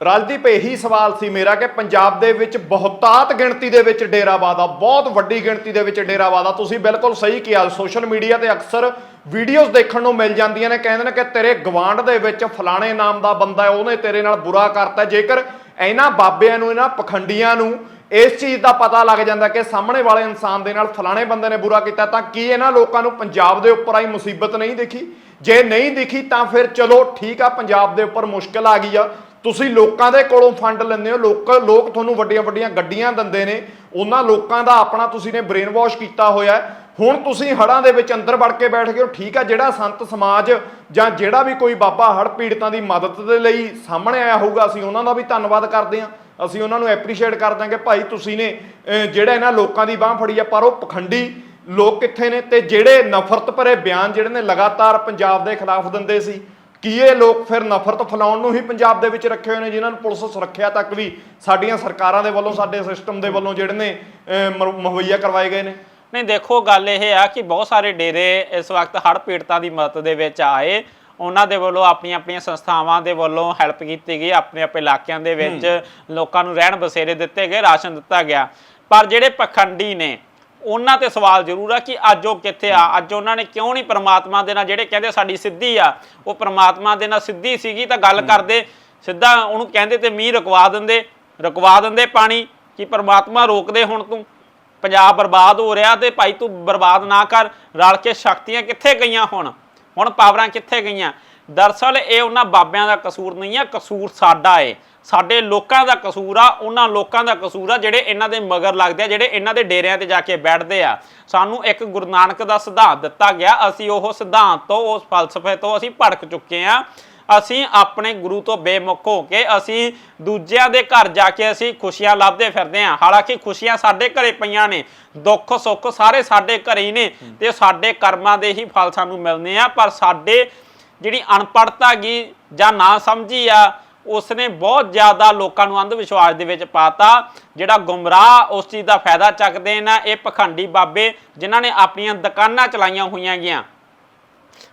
ਰਾਜਦੀਪ, ਇਹੀ ਸਵਾਲ ਸੀ ਮੇਰਾ ਕਿ ਪੰਜਾਬ ਦੇ ਵਿੱਚ ਬਹੁਤਾਤ ਗਿਣਤੀ ਦੇ ਵਿੱਚ ਡੇਰਾਵਾਦਾ ਬਹੁਤ ਵੱਡੀ ਗਿਣਤੀ ਦੇ ਵਿੱਚ ਡੇਰਾਵਾਦਾ ਤੁਸੀਂ ਬਿਲਕੁਲ ਸਹੀ ਕਿਹਾ, ਸੋਸ਼ਲ ਮੀਡੀਆ ਤੇ ਅਕਸਰ ਵੀਡੀਓਜ਼ ਦੇਖਣ ਨੂੰ ਮਿਲ ਜਾਂਦੀਆਂ ਨੇ, ਕਹਿੰਦੇ ਨੇ ਕਿ ਤੇਰੇ ਗਵਾਂਢ ਦੇ ਵਿੱਚ ਫਲਾਣੇ ਨਾਮ ਦਾ ਬੰਦਾ ਹੈ, ਉਹਨੇ ਤੇਰੇ ਨਾਲ ਬੁਰਾ ਕਰਤਾ। ਜੇਕਰ ਇਹਨਾਂ ਬਾਬਿਆਂ ਨੂੰ, ਇਹਨਾਂ ਪਖੰਡੀਆਂ ਨੂੰ ਇਸ ਚੀਜ਼ ਦਾ ਪਤਾ ਲੱਗ ਜਾਂਦਾ ਕਿ ਸਾਹਮਣੇ ਵਾਲੇ ਇਨਸਾਨ ਦੇ ਨਾਲ ਫਲਾਣੇ ਬੰਦੇ ਨੇ ਬੁਰਾ ਕੀਤਾ, ਤਾਂ ਕੀ ਇਹਨਾਂ ਲੋਕਾਂ ਨੂੰ ਪੰਜਾਬ ਦੇ ਉੱਪਰ ਆਈ ਮੁਸੀਬਤ ਨਹੀਂ ਦਿਖੀ? ਜੇ ਨਹੀਂ ਦਿਖੀ, ਤਾਂ ਫਿਰ ਚਲੋ ਠੀਕ ਆ, ਪੰਜਾਬ ਦੇ ਉੱਪਰ ਮੁਸ਼ਕਲ ਆ ਗਈ ਆ। ਤੁਸੀਂ ਲੋਕਾਂ ਦੇ ਕੋਲੋਂ ਫੰਡ ਲੈਂਦੇ ਹੋ, ਲੋਕ ਲੋਕ ਤੁਹਾਨੂੰ ਵੱਡੀਆਂ ਵੱਡੀਆਂ ਗੱਡੀਆਂ ਦਿੰਦੇ ਨੇ। ਉਹਨਾਂ ਲੋਕਾਂ ਦਾ ਆਪਣਾ ਤੁਸੀਂ ਨੇ ਬ੍ਰੇਨ ਵਾਸ਼ ਕੀਤਾ ਹੋਇਆ ਹੈ। ਹੁਣ ਤੁਸੀਂ ਹੜਾਂ ਦੇ ਵਿੱਚ ਅੰਦਰ ਵੜ ਕੇ ਬੈਠ ਗਏ ਹੋ। ਠੀਕ ਆ, ਜਿਹੜਾ ਸੰਤ ਸਮਾਜ ਜਾਂ ਜਿਹੜਾ ਵੀ ਕੋਈ ਬਾਬਾ ਹੜ ਪੀੜਤਾਂ ਦੀ ਮਦਦ ਦੇ ਲਈ ਸਾਹਮਣੇ ਆਇਆ ਹੋਊਗਾ, ਅਸੀਂ ਉਹਨਾਂ ਦਾ ਵੀ ਧੰਨਵਾਦ ਕਰਦੇ ਹਾਂ। ਅਸੀਂ ਉਹਨਾਂ ਨੂੰ ਐਪਰੀਸ਼ੀਏਟ ਕਰਦੇ ਹਾਂ ਕਿ ਭਾਈ, ਤੁਸੀਂ ਨੇ ਜਿਹੜਾ ਇਹਨਾਂ ਲੋਕਾਂ ਦੀ ਬਾਹ ਫੜੀ ਆ, ਪਰ ਉਹ ਪਖੰਡੀ ਲੋਕ ਕਿੱਥੇ ਨੇ? ਤੇ ਜਿਹੜੇ ਨਫ਼ਰਤ ਭਰੇ ਬਿਆਨ ਜਿਹੜੇ ਨੇ ਲਗਾਤਾਰ ਪੰਜਾਬ ਦੇ ਖਿਲਾਫ ਦਿੰਦੇ ਸੀ ਕੀ ਇਹ ਲੋਕ ਫਿਰ ਨਫ਼ਰਤ ਫੈਲਾਉਣ ਨੂੰ ਹੀ ਪੰਜਾਬ ਦੇ ਵਿੱਚ ਰੱਖੇ ਹੋਏ ਨੇ ਜਿਨ੍ਹਾਂ ਨੂੰ ਪੁਲਿਸ ਸੁਰੱਖਿਆ ਤੱਕ ਵੀ ਸਾਡੀਆਂ ਸਰਕਾਰਾਂ ਦੇ ਵੱਲੋਂ ਸਾਡੇ ਸਿਸਟਮ ਦੇ ਵੱਲੋਂ ਜਿਹੜੇ ਨੇ ਮੁਹੱਈਆ ਕਰਵਾਏ ਗਏ ਨੇ? ਨਹੀਂ ਦੇਖੋ ਗੱਲ ਇਹ ਆ ਕਿ ਬਹੁਤ ਸਾਰੇ ਡੇਰੇ ਇਸ ਵਕਤ ਹੜ੍ਹ ਪੀੜਤਾਂ ਦੀ ਮਦਦ ਦੇ ਵਿੱਚ ਆਏ। ਉਹਨਾਂ ਦੇ ਵੱਲੋਂ ਆਪਣੀਆਂ ਆਪਣੀਆਂ ਸੰਸਥਾਵਾਂ ਦੇ ਵੱਲੋਂ ਹੈਲਪ ਕੀਤੀ ਗਈ। ਆਪਣੇ ਆਪਣੇ ਇਲਾਕਿਆਂ ਦੇ ਵਿੱਚ ਲੋਕਾਂ ਨੂੰ ਰਹਿਣ ਬਸੇਰੇ ਦਿੱਤੇ ਗਏ ਰਾਸ਼ਨ ਦਿੱਤਾ ਗਿਆ। ਪਰ ਜਿਹੜੇ ਪਖੰਡੀ ਨੇ ਉਹਨਾਂ ਤੇ ਸਵਾਲ ਜ਼ਰੂਰ ਆ ਕਿ ਅੱਜ ਉਹ ਕਿੱਥੇ ਆ? ਅੱਜ ਉਹਨਾਂ ਨੇ ਕਿਉਂ ਨਹੀਂ ਪ੍ਰਮਾਤਮਾ ਦੇ ਨਾਲ ਜਿਹੜੇ ਕਹਿੰਦੇ ਸਾਡੀ ਸਿੱਧੀ ਆ ਉਹ ਪ੍ਰਮਾਤਮਾ ਦੇ ਨਾਲ ਸਿੱਧੀ ਸੀਗੀ ਤਾਂ ਗੱਲ ਕਰਦੇ ਸਿੱਧਾ ਉਹਨੂੰ ਕਹਿੰਦੇ ਤੇ ਮੀਂਹ ਰੁਕਵਾ ਦਿੰਦੇ ਰੁਕਵਾ ਦਿੰਦੇ ਪਾਣੀ ਕਿ ਪ੍ਰਮਾਤਮਾ ਰੋਕ ਦੇ ਹੁਣ ਤੂੰ। ਪੰਜਾਬ ਬਰਬਾਦ ਹੋ ਰਿਹਾ ਤੇ ਭਾਈ ਤੂੰ ਬਰਬਾਦ ਨਾ ਕਰ ਰਲ ਕੇ ਸ਼ਕਤੀਆਂ ਕਿੱਥੇ ਗਈਆਂ ਹੁਣ? ਹੁਣ ਪਾਵਰਾਂ ਕਿੱਥੇ ਗਈਆਂ? ਦਰਸਲ ਇਹ ਉਹਨਾਂ ਬਾਬਿਆਂ ਦਾ ਕਸੂਰ ਨਹੀਂ ਆ ਕਸੂਰ ਸਾਡਾ ਏ। ਸਾਡੇ ਲੋਕਾਂ ਦਾ ਕਸੂਰ ਆ, ਉਹਨਾਂ ਲੋਕਾਂ ਦਾ ਕਸੂਰ ਆ ਜਿਹੜੇ ਇਹਨਾਂ ਦੇ ਮਗਰ ਲੱਗਦੇ ਆ, ਜਿਹੜੇ ਇਹਨਾਂ ਦੇ ਡੇਰਿਆਂ ਤੇ ਜਾ ਕੇ ਬੈਠਦੇ ਆ। ਸਾਨੂੰ ਇੱਕ ਗੁਰੂ ਨਾਨਕ ਦਾ ਸਿਧਾਂਤ ਦਿੱਤਾ ਗਿਆ, ਅਸੀਂ ਉਹ ਸਿਧਾਂਤ ਤੋਂ, ਉਸ ਫਲਸਫੇ ਤੋਂ ਅਸੀਂ ਭੜਕ ਚੁੱਕੇ ਆ। ਅਸੀਂ ਆਪਣੇ ਗੁਰੂ ਤੋਂ ਬੇਮੁਖ ਹੋ ਕੇ ਅਸੀਂ ਦੂਜਿਆਂ ਦੇ ਘਰ ਜਾ ਕੇ ਅਸੀਂ ਖੁਸ਼ੀਆਂ ਲੱਭਦੇ ਫਿਰਦੇ ਹਾਂ ਹਾਲਾਂਕਿ ਖੁਸ਼ੀਆਂ ਸਾਡੇ ਘਰੇ ਪਈਆਂ ਨੇ, ਦੁੱਖ ਸੁੱਖ ਸਾਰੇ ਸਾਡੇ ਘਰੇ ਹੀ ਨੇ ਤੇ ਸਾਡੇ ਕਰਮਾਂ ਦੇ ਹੀ ਫਲ ਸਾਨੂੰ ਮਿਲਨੇ ਆ, ਪਰ ਸਾਡੇ ਜਿਹੜੀ ਅਨਪੜਤਾ ਗਈ ਜਾਂ ਨਾ ਸਮਝੀ ਆ, ਉਸਨੇ ਬਹੁਤ ਜ਼ਿਆਦਾ ਲੋਕਾਂ ਨੂੰ ਅੰਧ ਵਿਸ਼ਵਾਸ ਦੇ ਵਿੱਚ ਪਾਤਾ। ਜਿਹੜਾ ਗੁੰਮਰਾਹ ਉਸ ਚੀਜ਼ ਦਾ ਫਾਇਦਾ ਚੱਕਦੇ ਨੇ, ਇਹ ਪਖੰਡੀ ਬਾਬੇ ਜਿਨ੍ਹਾਂ ਨੇ ਆਪਣੀਆਂ ਦੁਕਾਨਾਂ ਚਲਾਈਆਂ ਹੋਈਆਂ ਗੀਆਂ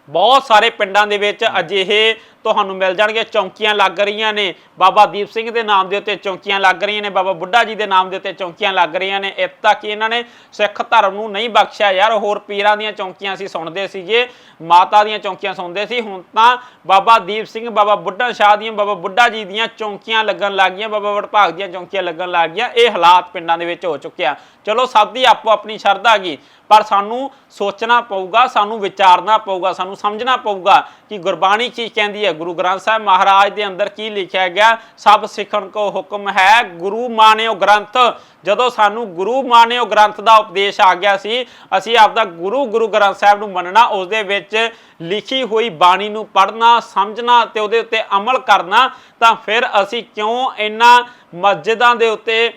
ਬਹੁਤ ਸਾਰੇ ਪਿੰਡਾਂ ਦੇ ਵਿੱਚ ਅਜਿਹੇ ਤੁਹਾਨੂੰ ਮਿਲ ਜਾਣਗੇ ਚੌਂਕੀਆਂ ਲੱਗ ਰਹੀਆਂ ਨੇ। ਬਾਬਾ ਦੀਪ ਸਿੰਘ ਦੇ ਨਾਮ ਦੇ ਉੱਤੇ ਚੌਂਕੀਆਂ ਲੱਗ ਰਹੀਆਂ ਨੇ। ਬਾਬਾ ਬੁੱਢਾ ਜੀ ਦੇ ਨਾਮ ਦੇ ਉੱਤੇ ਚੌਂਕੀਆਂ ਲੱਗ ਰਹੀਆਂ ਨੇ। ਇੱਥੇ ਤੱਕ ਇਹਨਾਂ ਨੇ ਸਿੱਖ ਧਰਮ ਨੂੰ ਨਹੀਂ ਬਖਸ਼ਿਆ। ਯਾਰ, ਹੋਰ ਪੀਰਾਂ ਦੀਆਂ ਚੌਂਕੀਆਂ ਅਸੀਂ ਸੁਣਦੇ ਸੀਗੇ। ਮਾਤਾ ਦੀਆਂ ਚੌਂਕੀਆਂ ਸੁਣਦੇ ਸੀ। ਹੁਣ ਤਾਂ ਬਾਬਾ ਦੀਪ ਸਿੰਘ, ਬਾਬਾ ਬੁੱਢਾ ਸ਼ਾਹ ਦੀਆਂ, ਬਾਬਾ ਬੁੱਢਾ ਜੀ ਦੀਆਂ ਚੌਂਕੀਆਂ ਲੱਗਣ ਲੱਗ ਗਈਆਂ। ਬਾਬਾ ਵਡਭਾਗ ਦੀਆਂ ਚੌਂਕੀਆਂ ਲੱਗਣ ਲੱਗ ਗਈਆਂ। ਇਹ ਹਾਲਾਤ ਪਿੰਡਾਂ ਦੇ ਵਿੱਚ ਹੋ ਚੁੱਕਿਆ। ਚਲੋ, ਸਭ ਦੀ ਆਪੋ ਆਪਣੀ ਸ਼ਰਧਾ ਗਈ ਪਰ ਸਾਨੂੰ ਸੋਚਣਾ ਪਊਗਾ, ਸਾਨੂੰ ਵਿਚਾਰਨਾ ਪਊਗਾ, ਸਾਨੂੰ ਸਮਝਣਾ ਪਊਗਾ ਕਿ ਗੁਰਬਾਣੀ ਕੀ ਕਹਿੰਦੀ ਹੈ। ਗੁਰੂ ਗ੍ਰੰਥ ਸਾਹਿਬ ਮਹਾਰਾਜ ਦੇ ਅੰਦਰ ਕੀ ਲਿਖਿਆ ਗਿਆ? ਸਭ ਸਿੱਖਣ ਕੋ ਹੁਕਮ ਹੈ, ਗੁਰੂ ਮਾਨਿਓ ਗ੍ਰੰਥ। ਜਦੋਂ ਸਾਨੂੰ ਗੁਰੂ ਮਾਨਿਓ ਗ੍ਰੰਥ ਦਾ ਉਪਦੇਸ਼ ਆ ਗਿਆ ਸੀ, ਅਸੀਂ ਆਪਦਾ ਗੁਰੂ ਗੁਰੂ ਗ੍ਰੰਥ ਸਾਹਿਬ ਨੂੰ ਮੰਨਣਾ ਉਸ ਦੇ ਵਿੱਚ ਲਿਖੀ ਹੋਈ ਬਾਣੀ ਨੂੰ ਪੜ੍ਹਨਾ, ਸਮਝਣਾ ਤੇ ਉਹਦੇ ਉੱਤੇ ਅਮਲ ਕਰਨਾ, ਤਾਂ ਫਿਰ ਅਸੀਂ ਕਿਉਂ ਇਹਨਾਂ ਮਸਜਿਦਾਂ ਦੇ ਉੱਤੇ,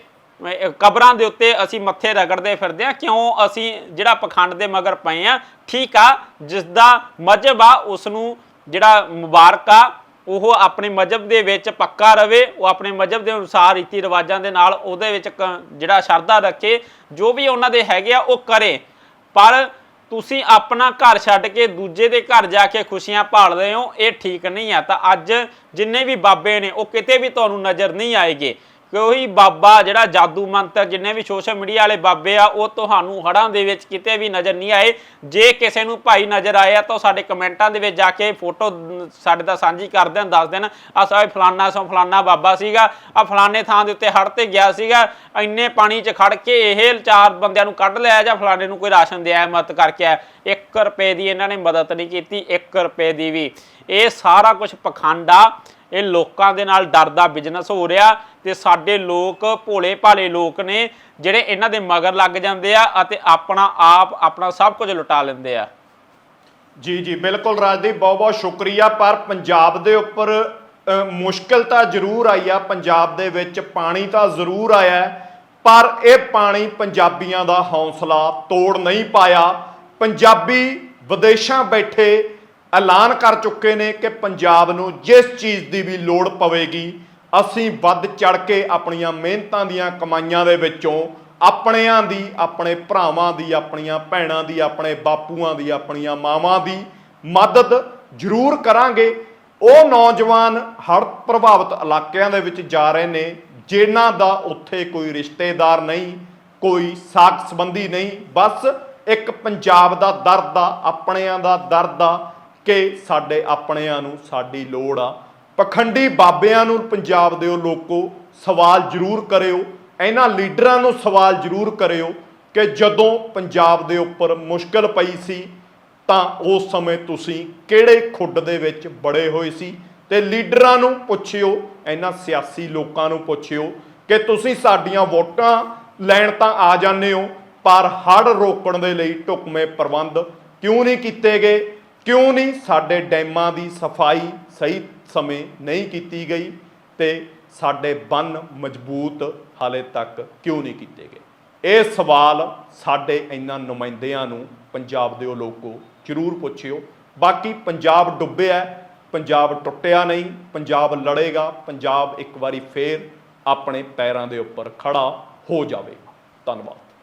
ਕਬਰਾਂ ਦੇ ਉੱਤੇ ਅਸੀਂ ਮੱਥੇ ਰਗੜਦੇ ਫਿਰਦੇ ਆ ਕਿਉਂ ਅਸੀਂ ਜਿਹੜਾ ਪਖੰਡ ਦੇ ਮਗਰ ਪਏ ਆ ਠੀਕ ਆ ਜਿਸ ਦਾ ਮਜਹਬ ਆ ਉਸ ਨੂੰ ਜਿਹੜਾ ਮੁਬਾਰਕ ਆ, ਉਹ ਆਪਣੇ ਮਜਹਬ ਦੇ ਵਿੱਚ ਪੱਕਾ ਰਵੇ, ਉਹ ਆਪਣੇ ਮਜਹਬ ਦੇ ਅਨੁਸਾਰ ਰੀਤੀ ਰਿਵਾਜਾਂ ਦੇ ਨਾਲ ਉਹਦੇ ਵਿੱਚ ਕ- ਜਿਹੜਾ ਸ਼ਰਧਾ ਰੱਖੇ ਜੋ ਵੀ ਉਹਨਾਂ ਦੇ ਹੈਗੇ ਆ, ਉਹ ਕਰੇ। ਪਰ ਤੁਸੀਂ ਆਪਣਾ ਘਰ ਛੱਡ ਕੇ ਦੂਜੇ ਦੇ ਘਰ ਜਾ ਕੇ ਖੁਸ਼ੀਆਂ ਭਾਲਦੇ ਹੋ, ਇਹ ਠੀਕ ਨਹੀਂ ਆ। ਤਾਂ ਅੱਜ ਜਿੰਨੇ ਵੀ ਬਾਬੇ ਨੇ, ਉਹ ਕਿਤੇ ਵੀ ਤੁਹਾਨੂੰ ਨਜ਼ਰ ਨਹੀਂ ਆਏਗੇ। ਕੋਈ ਬਾਬਾ ਜਿਹੜਾ ਜਾਦੂ ਮੰਤਰ ਜਿੰਨੇ ਵੀ ਸੋਸ਼ਲ ਮੀਡੀਆ ਵਾਲੇ ਬਾਬੇ ਆ, ਉਹ ਤੁਹਾਨੂੰ ਹੜਾਂ ਦੇ ਵਿੱਚ ਕਿਤੇ ਵੀ ਨਜ਼ਰ ਨਹੀਂ ਆਏ। ਜੇ ਕਿਸੇ ਨੂੰ ਭਾਈ ਨਜ਼ਰ ਆਇਆ ਤਾਂ ਉਹ ਸਾਡੇ ਕਮੈਂਟਾਂ ਦੇ ਵਿੱਚ ਜਾ ਕੇ ਫੋਟੋ ਸਾਡੇ ਦਾ ਸਾਂਝੀ ਕਰ ਦੇਣ, ਦੱਸ ਦੇਣ। ਆ ਸਾਰੇ ਫਲਾਨਾ ਸੋ ਫਲਾਨਾ ਬਾਬਾ ਸੀਗਾ ਆ ਫਲਾਨੇ ਥਾਂ ਦੇ ਉੱਤੇ ਹੜ ਤੇ ਗਿਆ ਸੀਗਾ, ਇੰਨੇ ਪਾਣੀ 'ਚ ਖੜ ਕੇ ਇਹ ਚਾਰ ਬੰਦਿਆਂ ਨੂੰ ਕੱਢ ਲਿਆ ਜਾਂ ਫਲਾਣੇ ਨੂੰ ਕੋਈ ਰਾਸ਼ਨ ਦਿਆ ਮਦਦ ਕਰਕੇ ਆ 1 ਰੁਪਏ ਦੀ ਇਹਨਾਂ ਨੇ ਮਦਦ ਨਹੀਂ ਕੀਤੀ 1 ਰੁਪਏ ਦੀ ਵੀ। ਇਹ ਸਾਰਾ ਕੁਝ ਪਖੰਡਾ ਇਹ ਲੋਕਾਂ ਦੇ ਨਾਲ ਡਰ ਦਾ ਬਿਜ਼ਨਸ ਹੋ ਰਿਹਾ। ਤੇ ਸਾਡੇ ਲੋਕ ਭੋਲੇ ਭਾਲੇ ਲੋਕ ਨੇ ਜਿਹੜੇ ਇਹਨਾਂ ਦੇ ਮਗਰ ਲੱਗ ਜਾਂਦੇ ਆ ਅਤੇ ਆਪਣਾ ਆਪ ਆਪਣਾ ਸਭ ਕੁਝ ਲੁਟਾ ਲੈਂਦੇ ਆ। ਜੀ ਜੀ ਬਿਲਕੁਲ ਰਾਜਦੀਪ ਬਹੁਤ ਬਹੁਤ ਸ਼ੁਕਰੀਆ। ਪਰ ਪੰਜਾਬ ਦੇ ਉੱਪਰ ਅ, ਮੁਸ਼ਕਿਲ ਤਾਂ ਜ਼ਰੂਰ ਆਈ ਆ। ਪੰਜਾਬ ਦੇ ਵਿੱਚ ਪਾਣੀ ਤਾਂ ਜ਼ਰੂਰ ਆਇਆ ਪਰ ਇਹ ਪਾਣੀ ਪੰਜਾਬੀਆਂ ਦਾ ਹੌਸਲਾ ਤੋੜ ਨਹੀਂ ਪਾਇਆ। ਪੰਜਾਬੀ ਵਿਦੇਸ਼ਾਂ ਬੈਠੇ ਐਲਾਨ ਕਰ ਚੁੱਕੇ ਨੇ ਕਿ ਪੰਜਾਬ ਨੂੰ ਜਿਸ ਚੀਜ਼ ਦੀ ਵੀ ਲੋੜ ਪਵੇਗੀ ਅਸੀਂ ਵੱਧ ਚੜ ਕੇ ਆਪਣੀਆਂ ਮਿਹਨਤਾਂ ਦੀਆਂ ਕਮਾਈਆਂ ਦੇ ਵਿੱਚੋਂ ਆਪਣਿਆਂ ਦੀ, ਆਪਣੇ ਭਰਾਵਾਂ ਦੀ, ਆਪਣੀਆਂ ਭੈਣਾਂ ਦੀ, ਆਪਣੇ ਬਾਪੂਆਂ ਦੀ, ਆਪਣੀਆਂ ਮਾਵਾਂ ਦੀ ਮਦਦ ਜ਼ਰੂਰ ਕਰਾਂਗੇ। ਉਹ ਨੌਜਵਾਨ ਹੜ੍ਹ ਪ੍ਰਭਾਵਿਤ ਇਲਾਕਿਆਂ ਦੇ ਵਿੱਚ ਜਾ ਰਹੇ ਨੇ, ਜਿਨ੍ਹਾਂ ਦਾ ਉੱਥੇ ਕੋਈ ਰਿਸ਼ਤੇਦਾਰ ਨਹੀਂ, ਕੋਈ ਸਾਕ ਸੰਬੰਧੀ ਨਹੀਂ। ਬਸ ਇੱਕ ਪੰਜਾਬ ਦਾ ਦਰਦ ਆ, ਆਪਣਿਆਂ ਦਾ ਦਰਦ ਆ ਕਿ ਸਾਡੇ ਆਪਣਿਆਂ ਨੂੰ ਸਾਡੀ ਲੋੜ ਆ। ਪਖੰਡੀ ਬਾਬਿਆਂ ਨੂੰ ਪੰਜਾਬ ਦੇ ਉਹ ਲੋਕੋ, ਸਵਾਲ ਜ਼ਰੂਰ ਕਰਿਓ। ਇਹਨਾਂ ਲੀਡਰਾਂ ਨੂੰ ਸਵਾਲ ਜ਼ਰੂਰ ਕਰਿਓ ਕਿ ਜਦੋਂ ਪੰਜਾਬ ਦੇ ਉੱਪਰ ਮੁਸ਼ਕਲ ਪਈ ਸੀ, ਤਾਂ ਉਸ ਸਮੇਂ ਤੁਸੀਂ ਕਿਹੜੇ ਖੁੱਡ ਦੇ ਵਿੱਚ ਬੜੇ ਹੋਏ ਸੀ? ਤੇ ਲੀਡਰਾਂ ਨੂੰ ਪੁੱਛਿਓ, ਇਹਨਾਂ ਸਿਆਸੀ ਲੋਕਾਂ ਨੂੰ ਪੁੱਛਿਓ ਕਿ ਤੁਸੀਂ ਸਾਡੀਆਂ ਵੋਟਾਂ ਲੈਣ ਤਾਂ ਆ ਜਾਂਦੇ ਹੋ, ਪਰ ਹੜ ਰੋਕਣ ਦੇ ਲਈ ਢੁਕਵੇਂ ਪ੍ਰਬੰਧ ਕਿਉਂ ਨਹੀਂ ਕੀਤੇ ਗਏ? ਕਿਉਂ ਨਹੀਂ ਸਾਡੇ ਡੈਮਾਂ ਦੀ ਸਫ਼ਾਈ ਸਹੀ ਸਮੇਂ ਨਹੀਂ ਕੀਤੀ ਗਈ ਤੇ ਸਾਡੇ ਬੰਨ ਮਜ਼ਬੂਤ ਹਾਲੇ ਤੱਕ ਕਿਉਂ ਨਹੀਂ ਕੀਤੇ ਗਏ? ਇਹ ਸਵਾਲ ਸਾਡੇ ਇਹਨਾਂ ਨੁਮਾਇੰਦਿਆਂ ਨੂੰ ਪੰਜਾਬ ਦੇ ਉਹ ਲੋਕੋ ਜ਼ਰੂਰ ਪੁੱਛਿਓ। ਬਾਕੀ ਪੰਜਾਬ ਡੁੱਬਿਆ ਪੰਜਾਬ ਟੁੱਟਿਆ ਨਹੀਂ, ਪੰਜਾਬ ਲੜੇਗਾ, ਪੰਜਾਬ ਇੱਕ ਵਾਰੀ ਫੇਰ ਆਪਣੇ ਪੈਰਾਂ ਦੇ ਉੱਪਰ ਖੜਾ ਹੋ ਜਾਵੇਗਾ। ਧੰਨਵਾਦ।